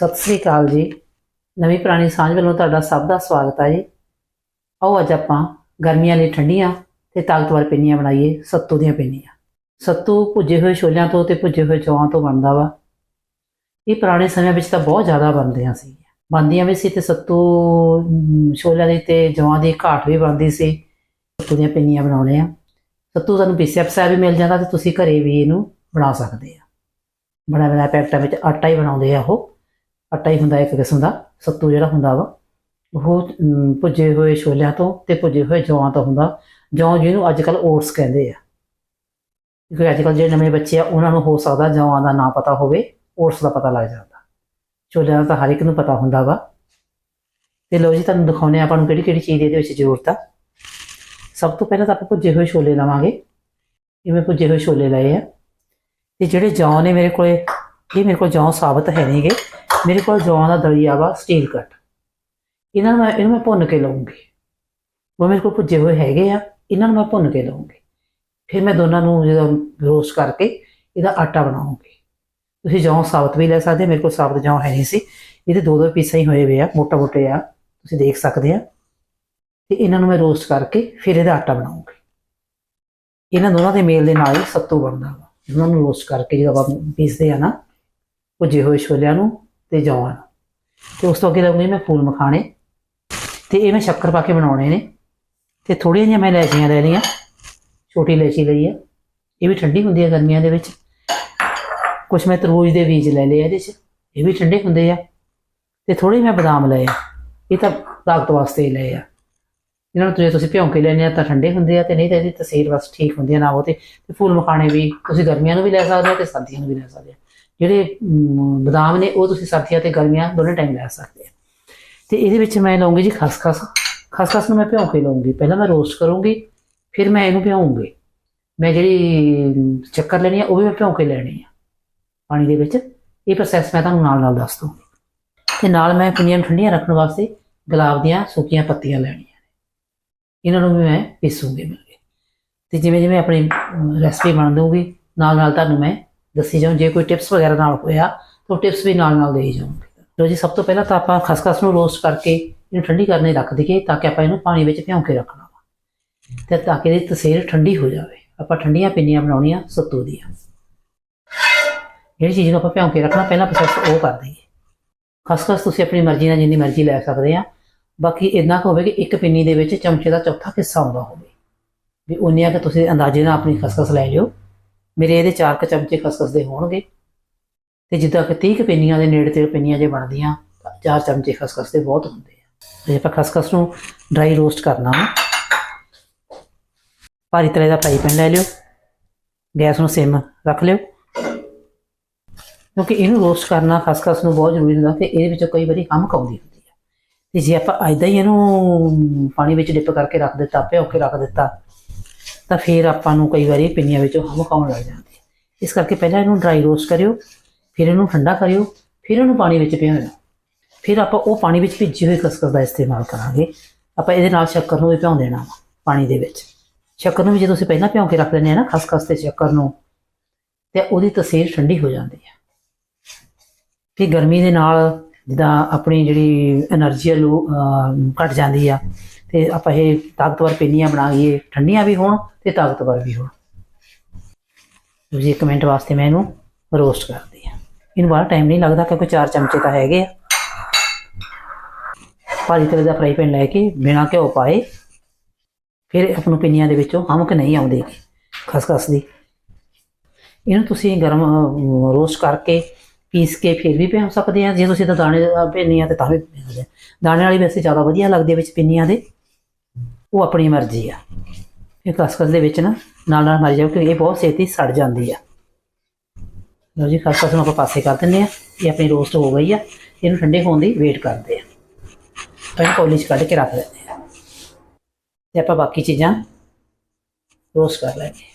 ਸਤਿ ਸ੍ਰੀ ਅਕਾਲ ਜੀ। ਨਵੀਂ ਪੁਰਾਣੀ ਸਾਂਝ ਵੱਲੋਂ ਤੁਹਾਡਾ ਸਭ ਦਾ ਸਵਾਗਤ ਹੈ ਜੀ। ਆਓ ਅੱਜ ਆਪਾਂ ਗਰਮੀਆਂ ਲਈ ਠੰਡੀਆਂ ਤੇ ਤਾਕਤਵਰ ਪਿੰਨੀਆਂ ਬਣਾਈਏ, ਸੱਤੂ ਦੀਆਂ ਪਿੰਨੀਆਂ। ਸੱਤੂ ਭੁੱਜੇ ਹੋਏ ਛੋਲਿਆਂ ਤੋਂ ਤੇ ਭੁੱਜੇ ਹੋਏ ਜੌਆਂ ਤੋਂ ਬਣਦਾ ਵਾ। ਇਹ ਪੁਰਾਣੇ ਸਮਿਆਂ ਵਿੱਚ ਤਾਂ ਬਹੁਤ ਜ਼ਿਆਦਾ ਬਣਦੀਆਂ ਸੀ। ਬਣਦੀਆਂ ਵੀ ਸੀ ਤੇ ਸੱਤੂ ਛੋਲਿਆਂ ਦੀ ਤੇ ਜੌਆਂ ਦੀ ਘਾਟ ਵੀ ਬਣਦੀ ਸੀ। ਸੱਤੂ ਦੀਆਂ ਪਿੰਨੀਆਂ ਬਣਾਉਣੇ ਆ। ਸੱਤੂ ਤੁਹਾਨੂੰ ਪੀਸਿਆ ਪਸਾਇਆ ਵੀ ਮਿਲ ਜਾਂਦਾ ਤੇ ਤੁਸੀਂ ਘਰੇ ਵੀ ਇਹਨੂੰ ਬਣਾ ਸਕਦੇ ਆ। ਬਣਾ ਬਣਾਇਆ ਪੈਕਟਾਂ ਵਿੱਚ ਆਟਾ ਹੀ ਬਣਾਉਂਦੇ ਆ ਉਹ। ਆਟਾ ਹੀ ਹੁੰਦਾ ਇੱਕ ਕਿਸਮ ਦਾ, ਸੱਤੂ ਜਿਹੜਾ ਹੁੰਦਾ ਵਾ, ਉਹ ਭੁੱਜੇ ਹੋਏ ਛੋਲਿਆਂ ਤੋਂ ਤੇ ਭੁੱਜੇ ਹੋਏ ਜੌਆਂ ਤੋਂ ਹੁੰਦਾ। ਜੌਂ ਜਿਹਨੂੰ ਅੱਜ ਕੱਲ ਓਟਸ ਕਹਿੰਦੇ ਆ। ਕਿਉਂਕਿ ਅੱਜ ਕੱਲ ਜਿਹੜੇ ਨਵੇਂ ਬੱਚੇ ਆ, ਉਹਨਾਂ ਨੂੰ ਹੋ ਸਕਦਾ ਜੌਆਂ ਦਾ ਨਾਂ ਪਤਾ ਹੋਵੇ, ਓਟਸ ਦਾ ਪਤਾ ਲੱਗ ਜਾਂਦਾ। ਛੋਲਿਆਂ ਦਾ ਤਾਂ ਹਰ ਇੱਕ ਨੂੰ ਪਤਾ ਹੁੰਦਾ ਵਾ। ਤੇ ਲੋ ਜੀ, ਤੁਹਾਨੂੰ ਦਿਖਾਉਂਦੇ ਆ ਆਪਾਂ ਨੂੰ ਕਿਹੜੀ ਕਿਹੜੀ ਚੀਜ਼ ਇਹਦੇ ਵਿੱਚ ਜ਼ਰੂਰਤ ਆ। ਸਭ ਤੋਂ ਪਹਿਲਾਂ ਤਾਂ ਆਪਾਂ ਭੁੱਜੇ ਹੋਏ ਛੋਲੇ ਲਵਾਂਗੇ। ਜਿਵੇਂ ਭੁੱਜੇ ਹੋਏ ਛੋਲੇ ਲਏ ਆ। ਤੇ ਜਿਹੜੇ ਜੌਂ ਨੇ ਮੇਰੇ ਕੋਲੇ, ਇਹ ਮੇਰੇ ਕੋਲ ਜੌਂ ਸਾਬਤ ਹੈ ਨਹੀਂਗੇ। ਮੇਰੇ ਕੋਲ ਜੌਂ ਦਾ ਦਲੀਆ ਵਾ ਸਟੀਲ ਕੱਟ ਇਹਨਾਂ ਨੂੰ ਮੈਂ, ਇਹਨੂੰ ਮੈਂ ਭੁੰਨ ਕੇ ਲਵਾਂਗੀ ਉਹ ਮੇਰੇ ਕੋਲ ਭੁੱਜੇ ਹੋਏ ਹੈਗੇ ਆ, ਇਹਨਾਂ ਨੂੰ ਮੈਂ ਭੁੰਨ ਕੇ ਲਵਾਂਗੀ ਫਿਰ ਮੈਂ ਦੋਨਾਂ ਨੂੰ ਜਦੋਂ ਰੋਸਟ ਕਰਕੇ ਇਹਦਾ ਆਟਾ ਬਣਾਉਂਗੀ ਤੁਸੀਂ ਜੌਂ ਸਾਬਤ ਵੀ ਲੈ ਸਕਦੇ ਮੇਰੇ ਕੋਲ ਸਾਬਤ ਜੌਂ ਹੈ ਨਹੀਂ ਸੀ। ਇਹਦੇ ਦੋ ਦੋ ਪੀਸਾਂ ਹੀ ਹੋਏ ਵੇ ਆ ਮੋਟਾ ਮੋਟੇ ਆ, ਤੁਸੀਂ ਦੇਖ ਸਕਦੇ ਆ। ਤੇ ਇਹਨਾਂ ਨੂੰ ਮੈਂ ਰੋਸਟ ਕਰਕੇ ਫਿਰ ਇਹਦਾ ਆਟਾ ਬਣਾਉਂਗੀ ਇਹਨਾਂ ਦੋਨਾਂ ਦੇ ਮੇਲ ਦੇ ਨਾਲ ਹੀ ਸੱਤੂ ਬਣਦਾ ਵਾ। ਇਹਨਾਂ ਨੂੰ ਰੋਸਟ ਕਰਕੇ ਜਦੋਂ ਆਪਾਂ ਪੀਸਦੇ ਆ ਨਾ, ਭੁੱਜੇ ਹੋਏ ਛੋਲਿਆਂ ਨੂੰ ਤੇ ਜੌਆਂ ਨੂੰ ਤੇ ਉਸ ਤੋਂ ਅੱਗੇ ਲਵਾਂਗੀ ਮੈਂ ਫੂਲ ਮਖਾਣੇ। ਤੇ ਇਹ ਮੈਂ ਸ਼ੱਕਰ ਪਾ ਕੇ ਬਣਾਉਣੇ ਨੇ। ਤੇ ਥੋੜੀਆਂ ਜਿਹੀਆਂ ਮੈਂ ਲੈਚੀਆਂ ਲੈ ਲਈਆਂ। ਛੋਟੀ ਲੈਚੀ ਲਈ ਆ। ਇਹ ਵੀ ਠੰਡੀ ਹੁੰਦੀ ਹੈ ਗਰਮੀਆਂ ਦੇ ਵਿੱਚ। ਕੁਝ ਮੈਂ ਤਰਬੂਜ ਦੇ ਬੀਜ ਲੈ ਲਏ ਇਹਦੇ 'ਚ। ਇਹ ਵੀ ਠੰਡੇ ਹੁੰਦੇ ਆ। ਤੇ ਥੋੜੇ ਮੈਂ ਬਦਾਮ ਲਏ ਆ। ਇਹ ਤਾਂ ਤਾਕਤ ਵਾਸਤੇ ਹੀ ਲਏ ਆ। ਇਹਨਾਂ ਨੂੰ ਜੇ ਤੁਸੀਂ ਭਿਉਂ ਕੇ ਲੈਣੇ ਆ ਤਾਂ ਠੰਡੇ ਹੁੰਦੇ ਆ ਤੇ ਨਹੀਂ ਤਾਂ ਇਹਦੀ ਤਸੀਰ ਬਸ ਠੀਕ ਹੁੰਦੀ ਆ ਨਾ ਉਹ ਤੇ ਤੇ ਫੁੱਲ ਮਖਾਣੇ ਵੀ ਤੁਸੀਂ ਗਰਮੀਆਂ ਨੂੰ ਵੀ ਲੈ ਸਕਦੇ ਹੋ ਤੇ ਸਰਦੀਆਂ ਨੂੰ ਵੀ ਲੈ ਸਕਦੇ ਹੋ। ਜਿਹੜੇ ਬਦਾਮ ਨੇ, ਉਹ ਤੁਸੀਂ ਸਰਦੀਆਂ ਤੇ ਗਰਮੀਆਂ ਦੋਨੇ ਟਾਈਮ ਲੈ ਸਕਦੇ ਆ। ਤੇ ਇਹਦੇ ਵਿੱਚ ਮੈਂ ਲਵਾਂਗੀ ਜੀ ਖਸਖਸ। ਖਸਖਸ ਨੂੰ ਮੈਂ ਭਿਉਂ ਕੇ ਲਾਉਂਗੀ। ਪਹਿਲਾਂ ਮੈਂ ਰੋਸਟ ਕਰੂੰਗੀ, ਫਿਰ ਮੈਂ ਇਹਨੂੰ ਭਿਉਂਗੀ। ਮੈਂ ਜਿਹੜੀ ਚੱਕਰ ਲੈਣੀ ਆ, ਉਹ ਵੀ ਮੈਂ ਭਿਉਂ ਕੇ ਲੈਣੀ ਆ ਪਾਣੀ ਦੇ ਵਿੱਚ। ਇਹ ਪ੍ਰੋਸੈਸ ਮੈਂ ਤੁਹਾਨੂੰ ਨਾਲ ਨਾਲ ਦੱਸ ਦੂੰਗੀ ਤੇ ਨਾਲ ਮੈਂ ਪਿੰਨੀਆਂ ਨੂੰ ਠੰਡੀਆਂ ਰੱਖਣ ਵਾਸਤੇ ਗੁਲਾਬ ਦੀਆਂ ਸੁੱਕੀਆਂ ਪੱਤੀਆਂ ਲੈਣੀਆਂ ਨੇ। ਇਹਨਾਂ ਨੂੰ ਵੀ ਮੈਂ ਪੀਸੂੰਗੀ ਮਿਲ ਕੇ। ਤੇ ਜਿਵੇਂ ਜਿਵੇਂ ਆਪਣੀ ਰੈਸਪੀ ਬਣ ਦਊਗੀ ਨਾਲ ਨਾਲ ਤੁਹਾਨੂੰ ਮੈਂ ਦੱਸੀ ਜਾਊਂ ਜੇ ਕੋਈ ਟਿਪਸ ਵਗੈਰਾ ਨਾਲ ਹੋਇਆ, ਤਾਂ ਟਿਪਸ ਵੀ ਨਾਲ ਨਾਲ ਦੇਈ ਜਾਊਂਗੀ। ਲੋ ਜੀ, ਸਭ ਤੋਂ ਪਹਿਲਾਂ ਤਾਂ ਆਪਾਂ ਖਸਖਸ ਨੂੰ ਰੋਸਟ ਕਰਕੇ ਇਹਨੂੰ ਠੰਡੀ ਕਰਨੇ ਰੱਖ ਦਈਏ ਤਾਂ ਕਿ ਆਪਾਂ ਇਹਨੂੰ ਪਾਣੀ ਵਿੱਚ ਭਿਉਂ ਕੇ ਰੱਖਣਾ ਵਾ। ਤੇ ਤਾਂ ਕਿ ਇਹਦੀ ਤਸੀਰ ਠੰਡੀ ਹੋ ਜਾਵੇ। ਆਪਾਂ ਠੰਡੀਆਂ ਪਿੰਨੀਆਂ ਬਣਾਉਣੀਆਂ ਸੱਤੂ ਦੀਆਂ। ਜਿਹੜੀ ਚੀਜ਼ ਨੂੰ ਆਪਾਂ ਭਿਉਂ ਕੇ ਰੱਖਣਾ, ਪਹਿਲਾਂ ਪ੍ਰੋਸੈਸ ਉਹ ਕਰ ਦਈਏ। ਖਸਖਸ ਤੁਸੀਂ ਆਪਣੀ ਮਰਜ਼ੀ ਨਾਲ ਜਿੰਨੀ ਮਰਜ਼ੀ ਲੈ ਸਕਦੇ ਆ। ਬਾਕੀ ਇੰਨਾ ਕੁ ਹੋਵੇ ਕਿ ਇੱਕ ਪਿੰਨੀ ਦੇ ਵਿੱਚ ਚਮਚੇ ਦਾ ਚੌਥਾ ਹਿੱਸਾ ਆਉਂਦਾ ਹੋਵੇ। ਵੀ ਉਨੀਆਂ ਕਿ ਤੁਸੀਂ ਅੰਦਾਜ਼ੇ ਨਾਲ ਆਪਣੀ ਖਸਖਸ ਲੈ ਲਿਓ। ਮੇਰੇ ਇਹਦੇ ਚਾਰ ਕੁ ਚਮਚੇ ਖਸਖਸ ਦੇ ਹੋਣਗੇ। ਤੇ ਜਿੱਦਾਂ ਕਿ 30 ਕੁ ਪਿੰਨੀਆਂ ਦੇ ਨੇੜੇ ਤੇ ਪਿੰਨੀਆਂ ਜੇ ਬਣਦੀਆਂ ਤਾਂ ਚਾਰ ਚਮਚੇ ਖਸਖਸ ਦੇ ਬਹੁਤ ਹੁੰਦੇ ਆ। ਤੇ ਆਪਾਂ ਖਸਖਸ ਨੂੰ ਡਰਾਈ ਰੋਸਟ ਕਰਨਾ ਵਾ। ਭਾਰੀ ਤਲੇ ਦਾ ਫਰਾਈ ਪੈਨ ਲੈ ਲਿਓ। ਗੈਸ ਨੂੰ ਸਿਮ ਰੱਖ ਲਿਓ। ਕਿਉਂਕਿ ਇਹਨੂੰ ਰੋਸਟ ਕਰਨਾ ਖਸਖਸ ਨੂੰ ਬਹੁਤ ਜ਼ਰੂਰੀ ਹੁੰਦਾ, ਤੇ ਇਹਦੇ ਵਿੱਚੋਂ ਕਈ ਵਾਰੀ ਹਮਕ ਆਉਂਦੀ ਹੁੰਦੀ ਹੈ ਤੇ ਜੇ ਆਪਾਂ ਐਦਾਂ ਹੀ ਇਹਨੂੰ ਪਾਣੀ ਵਿੱਚ ਡਿਪ ਕਰਕੇ ਰੱਖ ਦਿੱਤਾ ਭਿਓ ਕੇ ਰੱਖ ਦਿੱਤਾ ਤਾਂ ਫਿਰ ਆਪਾਂ ਨੂੰ ਕਈ ਵਾਰੀ ਪਿੰਨੀਆਂ ਵਿੱਚੋਂ ਹਮਕਾਉਣ ਲੱਗ ਜਾਂਦੀ ਹੈ। ਇਸ ਕਰਕੇ ਪਹਿਲਾਂ ਇਹਨੂੰ ਡਰਾਈ ਰੋਸਟ ਕਰਿਓ, ਫਿਰ ਇਹਨੂੰ ਠੰਡਾ ਕਰਿਓ, ਫਿਰ ਇਹਨੂੰ ਪਾਣੀ ਵਿੱਚ ਭਿਓਣਾ ਫਿਰ ਆਪਾਂ ਉਹ ਪਾਣੀ ਵਿੱਚ ਭਿੱਜੀ ਹੋਈ ਖਸਖਸ ਦਾ ਇਸਤੇਮਾਲ ਕਰਾਂਗੇ। ਆਪਾਂ ਇਹਦੇ ਨਾਲ ਸ਼ੱਕਰ ਨੂੰ ਵੀ ਭਿਉਂ ਦੇਣਾ ਪਾਣੀ ਦੇ ਵਿੱਚ। ਸ਼ੱਕਰ ਨੂੰ ਵੀ ਜੇ ਤੁਸੀਂ ਪਹਿਲਾਂ ਭਿਉਂ ਕੇ ਰੱਖ ਲੈਂਦੇ ਆ ਨਾ ਖਸਖਸ ਤੇ ਸ਼ੱਕਰ ਨੂੰ, ਤੇ ਉਹਦੀ ਤਸੀਰ ਠੰਡੀ ਹੋ ਜਾਂਦੀ ਹੈ। ਕਿ ਗਰਮੀ ਦੇ ਨਾਲ ਜਿੱਦਾਂ ਆਪਣੀ ਜਿਹੜੀ એનર્ਜੀ ਲੋ ਘਟ ਜਾਂਦੀ ਆ ਤੇ ਆਪਾਂ ਇਹ ਤਾਕਤਵਰ ਪਿੰਨੀਆਂ ਬਣਾਈਏ ਠੰਡੀਆਂ ਵੀ ਹੋਣ ਤੇ ਤਾਕਤਵਰ ਵੀ ਹੋਣ। ਤੁਸੀਂ ਇੱਕ ਮਿੰਟ ਵਾਸਤੇ ਮੈਂ ਇਹਨੂੰ ਰੋਸਟ ਕਰਦੀ ਆ ਇਹਨੂੰ ਬਾਹਰ ਟਾਈਮ ਨਹੀਂ ਲੱਗਦਾ ਕਿਉਂਕਿ ਚਾਰ ਚਮਚੇ ਤਾਂ ਹੈਗੇ ਆ। ਭਾਰੀ ਤਲੇ ਦਾ ਫਰਾਈ ਪੈਨ ਲੈ ਕੇ ਬਿਨਾਂ ਘਿਓ ਪਾਏ, ਫਿਰ ਆਪ ਨੂੰ ਪਿੰਨੀਆਂ ਦੇ ਵਿੱਚੋਂ ਹਮਕ ਨਹੀਂ ਆਉਂਦੀ ਖਸਖਸ ਦੀ। ਇਹਨੂੰ ਤੁਸੀਂ ਗਰਮ ਰੋਸਟ ਕਰਕੇ ਪੀਸ ਕੇ ਫਿਰ ਵੀ ਭਿਉਂ ਸਕਦੇ ਆ। ਜੇ ਤੁਸੀਂ ਤਾਂ ਦਾਣੇ ਦਾ ਪਿੰਨੀਆਂ ਤੇ ਤਾਂ ਵੀ ਭਿਉਂ ਸਕਦੇ ਦਾਣੇ ਵਾਲੀ ਵੈਸੇ ਜ਼ਿਆਦਾ ਵਧੀਆ ਲੱਗਦੀ ਹੈ ਵਿੱਚ ਪਿੰਨੀਆਂ ਦੇ। ਉਹ ਆਪਣੀ ਮਰਜ਼ੀ ਆ। ਇਹ ਖਸਖਸ ਦੇ ਵਿੱਚ ਨਾ, ਨਾਲ ਨਾਲ ਮਰ ਜਾਓ ਕਿਉਂਕਿ ਇਹ ਬਹੁਤ ਛੇਤੀ ਸੜ ਜਾਂਦੀ ਆ। ਲਓ ਜੀ ਖਸਖਸ ਨੂੰ ਆਪਾਂ ਪਾਸੇ ਕਰ ਦਿੰਦੇ ਆ। ਇਹ ਆਪਣੀ ਰੋਸਟ ਹੋ ਗਈ ਆ। ਇਹਨੂੰ ਠੰਡੇ ਹੋਣ ਦੀ ਵੇਟ ਕਰਦੇ ਆ। ਪਹਿਲਾਂ ਕੌਲੀ 'ਚ ਕੱਢ ਕੇ ਰੱਖ ਦਿੰਦੇ ਆ। ਤੇ ਆਪਾਂ ਬਾਕੀ ਚੀਜ਼ਾਂ ਰੋਸਟ ਕਰ ਲੈਂਦੇ ਹਾਂ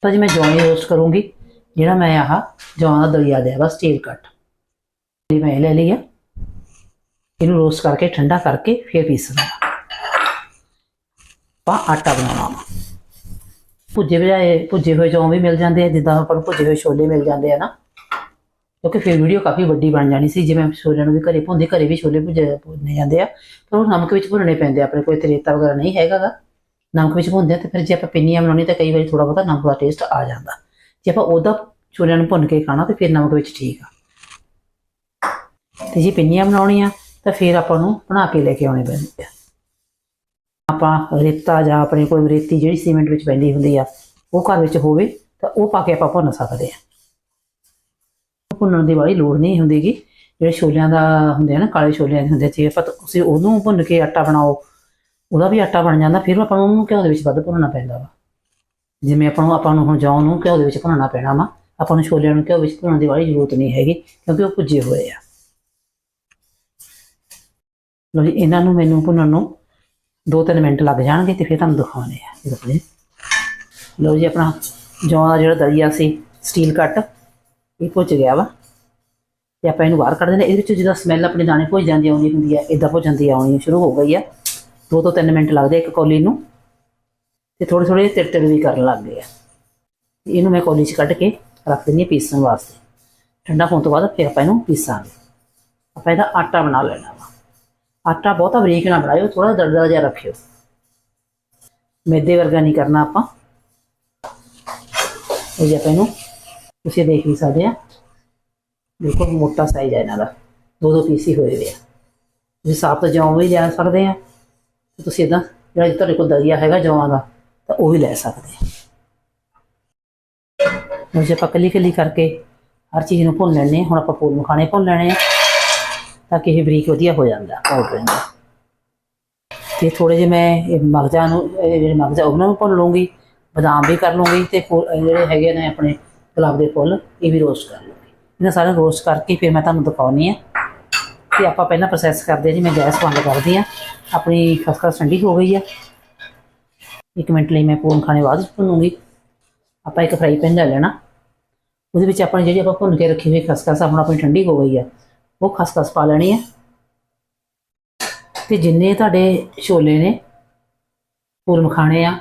ਤਾਂ ਜੀ, ਮੈਂ ਜੌਂ ਰੋਸਟ ਕਰੂੰਗੀ। ਜਿਹੜਾ ਮੈਂ ਆਹ ਜੌਂ ਦਾ ਦਲੀਆ ਲਿਆ ਵਾ, ਸਟੀਲ ਕੱਟ। ਇਹ ਮੈਂ ਇਹ ਲੈ ਆ। ਇਹਨੂੰ ਰੋਸਟ ਕਰਕੇ, ਠੰਡਾ ਕਰਕੇ ਫਿਰ ਪੀਸਣਾ ਆਪਾਂ ਆਟਾ ਬਣਾਉਣਾ ਵਾ। ਭੁੱਜੇ ਬਜਾਏ ਭੁੱਜੇ ਹੋਏ ਚੌਂ ਵੀ ਮਿਲ ਜਾਂਦੇ ਆ, ਜਿੱਦਾਂ ਆਪਾਂ ਨੂੰ ਭੁੱਜੇ ਹੋਏ ਛੋਲੇ ਮਿਲ ਜਾਂਦੇ ਆ ਨਾ। ਕਿਉਂਕਿ ਫਿਰ ਵੀਡੀਓ ਕਾਫੀ ਵੱਡੀ ਬਣ ਜਾਣੀ ਸੀ, ਜਿਵੇਂ ਛੋਲਿਆਂ ਨੂੰ ਵੀ ਘਰੇ ਭੁੰਦੇ ਘਰੇ ਵੀ ਛੋਲੇ ਭੁੱਜੇ ਭੁੰਨੇ ਜਾਂਦੇ ਆ। ਪਰ ਉਹ ਨਮਕ ਵਿੱਚ ਭੁੰਨਣੇ ਪੈਂਦੇ ਆ, ਆਪਣੇ ਕੋਈ ਤਰੇਤਾ ਵਗੈਰਾ ਨਹੀਂ ਹੈਗਾਗਾ ਨਮਕ ਵਿੱਚ ਭੁੰਨਦੇ ਆ ਤੇ ਫਿਰ ਜੇ ਆਪਾਂ ਪਿੰਨੀਆਂ ਬਣਾਉਣੀ ਤਾਂ ਕਈ ਵਾਰੀ ਥੋੜਾ ਬਹੁਤਾ ਨਮਕ ਦਾ ਟੇਸਟ ਆ ਜਾਂਦਾ। ਜੇ ਆਪਾਂ ਉਹਦਾ ਛੋਲਿਆਂ ਨੂੰ ਭੁੰਨ ਕੇ ਖਾਣਾ ਤੇ ਫਿਰ ਨਮਕ ਵਿੱਚ ਠੀਕ ਆ। ਤੇ ਜੇ ਪਿੰਨੀਆਂ ਬਣਾਉਣੀਆਂ ਤਾਂ ਫਿਰ ਆਪਾਂ ਨੂੰ ਬਣਾ ਕੇ ਲੈ ਕੇ ਆਉਣੇ ਪੈਂਦੇ ਆ। ਆਪਾਂ ਰੇਤਾ ਜਾਂ ਆਪਣੇ ਕੋਈ ਰੇਤੀ ਜਿਹੜੀ ਸੀਮੈਂਟ ਵਿੱਚ ਪੈਂਦੀ ਹੁੰਦੀ ਆ, ਉਹ ਘਰ ਵਿੱਚ ਹੋਵੇ ਤਾਂ ਉਹ ਪਾ ਕੇ ਆਪਾਂ ਭੁੰਨ ਸਕਦੇ ਆ। ਭੁੰਨਣ ਦੀ ਵਾਲੀ ਲੋੜ ਨਹੀਂ ਹੁੰਦੀਗੀ। ਜਿਹੜੇ ਛੋਲਿਆਂ ਦਾ ਹੁੰਦੇ ਆ ਨਾ, ਕਾਲੇ ਛੋਲਿਆਂ ਦੇ ਹੁੰਦੇ ਜੇ ਆਪਾਂ ਤੁਸੀਂ ਉਹਨੂੰ ਭੁੰਨ ਕੇ ਆਟਾ ਬਣਾਓ, ਉਹਦਾ ਵੀ ਆਟਾ ਬਣ ਜਾਂਦਾ, ਫਿਰ ਆਪਾਂ ਨੂੰ ਉਹਨੂੰ ਘਿਓ ਦੇ ਵਿੱਚ ਵੱਧ ਭੁੰਨਣਾ ਪੈਂਦਾ ਵਾ। ਜਿਵੇਂ ਆਪਾਂ ਨੂੰ ਆਪਾਂ ਨੂੰ ਹੁਣ ਜੌਂ ਨੂੰ ਘਿਓ ਦੇ ਵਿੱਚ ਭੁੰਨਣਾ ਪੈਣਾ ਵਾ, ਆਪਾਂ ਨੂੰ ਛੋਲਿਆਂ ਨੂੰ ਘਿਓ ਵਿੱਚ ਭੁੰਨਣ ਦੀ ਵਾਲੀ ਜ਼ਰੂਰਤ ਨਹੀਂ ਹੈਗੀ, ਕਿਉਂਕਿ ਉਹ ਭੁੱਜੇ ਹੋਏ ਆ। ਲੋ ਜੀ, ਇਹਨਾਂ ਨੂੰ ਮੈਨੂੰ ਭੁੰਨਣ ਨੂੰ 2-3 ਮਿੰਟ ਲੱਗ ਜਾਣਗੇ ਤੇ ਫਿਰ ਤੁਹਾਨੂੰ ਦਿਖਾਉਣੇ ਆ ਇਹ ਦੇਖੋ ਲਓ ਜੀ, ਆਪਣਾ ਜੌਂ ਦਾ ਜਿਹੜਾ ਦਲੀਆ ਸੀ ਸਟੀਲ ਕੱਟ ਇਹ ਭੁੱਜ ਗਿਆ ਵਾ। ਤੇ ਆਪਾਂ ਇਹਨੂੰ ਬਾਹਰ ਕੱਢ ਦਿੰਦੇ ਹਾਂ। ਇਹਦੇ ਵਿੱਚ ਜਿਹਦਾ ਸਮੈਲ ਆਪਣੇ ਦਾਣੇ ਭੁੱਜ ਜਾਂਦੀ ਆਉਂਦੀ ਹੁੰਦੀ ਆ ਇਦਾਂ ਭੁੱਜ ਜਾਂਦੀ ਆਉਣੀ ਸ਼ੁਰੂ ਹੋ ਗਈ ਆ। ਦੋ ਤੋਂ ਤਿੰਨ ਮਿੰਟ ਲੱਗਦੇ ਇੱਕ ਕੌਲੀ ਨੂੰ। ਤੇ ਥੋੜੇ ਥੋੜੇ ਤਿੜ ਤਿੜ ਵੀ ਕਰਨ ਲੱਗ ਗਏ ਆ। ਇਹਨੂੰ ਮੈਂ ਕੌਲੀ 'ਚ ਕੱਢ ਕੇ ਰੱਖ ਦਿੰਦੀ ਹਾਂ ਪੀਸਣ ਵਾਸਤੇ। ਠੰਡਾ ਹੋਣ ਤੋਂ ਬਾਅਦ ਫਿਰ ਆਪਾਂ ਇਹਨੂੰ ਪੀਸਾਂਗੇ। ਆਪਾਂ ਇਹਦਾ ਆਟਾ ਬਣਾ ਲੈਣਾ। ਵਾ ਆਟਾ ਬਹੁਤਾ ਬਰੀਕ ਨਾ ਬਣਾਇਓ ਥੋੜਾ ਦਰਦਰਾ ਜਿਹਾ ਰੱਖਿਓ। ਮੈਦੇ ਵਰਗਾ ਨਹੀਂ ਕਰਨਾ ਆਪਾਂ। ਇਹ ਜੇ ਆਪਾਂ ਇਹਨੂੰ ਤੁਸੀਂ ਦੇਖ ਵੀ ਸਕਦੇ ਆ। ਬਿਲਕੁਲ ਮੋਟਾ ਸਾਈਜ਼ ਹੈ ਇਹਨਾਂ ਦਾ। ਦੋ ਦੋ ਪੀਸ ਹੀ ਹੋਏ ਹੋਏ ਆ। ਤੁਸੀਂ ਸਾਫ਼ ਜੌਂ ਵੀ ਲੈ ਸਕਦੇ ਆ। ਤੇ ਤੁਸੀਂ ਇਦਾਂ ਜਿਹੜਾ ਤੁਹਾਡੇ ਕੋਲ ਦਲੀਆ ਹੈਗਾ ਜੌਂਆਂ ਦਾ, ਤਾਂ ਉਹ ਵੀ ਲੈ ਸਕਦੇ ਆ। ਹੁਣ ਜੇ ਆਪਾਂ ਕੱਲੀ ਕੱਲੀ ਕਰਕੇ ਹਰ ਚੀਜ਼ ਨੂੰ ਭੁੰਨ ਲੈਣੇ ਹੁਣ ਆਪਾਂ ਫੂਲ ਮਖਾਣੇ ਭੁੰਨ ਲੈਣੇ ਆ। ਤਾਂ ਕਿ ਇਹ ਬਰੀਕ ਵਧੀਆ ਹੋ ਜਾਂਦਾ ਪਾਊਡਰ ਦਾ ਤੇ ਥੋੜੇ ਜਿਹੇ ਮੈਂ ਇਹ ਮਗਜਾਂ ਨੂੰ, ਇਹ ਜਿਹੜੇ ਮਗਜਾ, ਉਹਨਾਂ ਨੂੰ ਭੁੰਨ ਲੂੰਗੀ ਬਦਾਮ ਵੀ ਕਰ ਲੂੰਗੀ ਤੇ ਫੁੱਲ- ਜਿਹੜੇ ਹੈਗੇ ਨੇ ਆਪਣੇ ਗੁਲਾਬ ਦੇ ਫੁੱਲ, ਇਹ ਵੀ ਰੋਸਟ ਕਰ ਲਵਾਂਗੀ ਇਹਨਾਂ ਸਾਰਿਆਂ ਨੂੰ ਰੋਸਟ ਕਰਕੇ ਫਿਰ ਮੈਂ ਤੁਹਾਨੂੰ ਦਿਖਾਉਣੀ ਆ ਤੇ ਆਪਾਂ ਪਹਿਲਾਂ ਪ੍ਰੋਸੈਸ ਕਰਦੇ ਹਾਂ ਜੀ, ਮੈਂ ਗੈਸ ਬੰਦ ਕਰਦੀ ਆ ਆਪਣੀ ਖਸਖਸ ਠੰਡੀ ਹੋ ਗਈ ਆ। ਇੱਕ ਮਿੰਟ ਲਈ ਮੈਂ ਪੂਰਨ ਖਾਣੇ ਬਾਅਦ ਚ ਭੁੰਨੂੰਗੀ। ਆਪਾਂ ਇੱਕ ਫਰਾਈ ਪੈਨ ਲੈ ਲੈਣਾ। ਉਹਦੇ ਵਿੱਚ ਆਪਾਂ ਜਿਹੜੀ ਆਪਾਂ ਭੁੰਨ ਕੇ ਰੱਖੀ ਹੋਈ ਖਸਖਸ ਆਪਣਾ ਆਪਣੀ ਠੰਡੀ ਹੋ ਗਈ ਆ। ਉਹ ਖਸਖਸ ਪਾ ਲੈਣੀ ਆ। ਤੇ ਜਿੰਨੇ ਤੁਹਾਡੇ ਛੋਲੇ ਨੇ ਫੁੱਲ ਮਖਾਣੇ ਆ।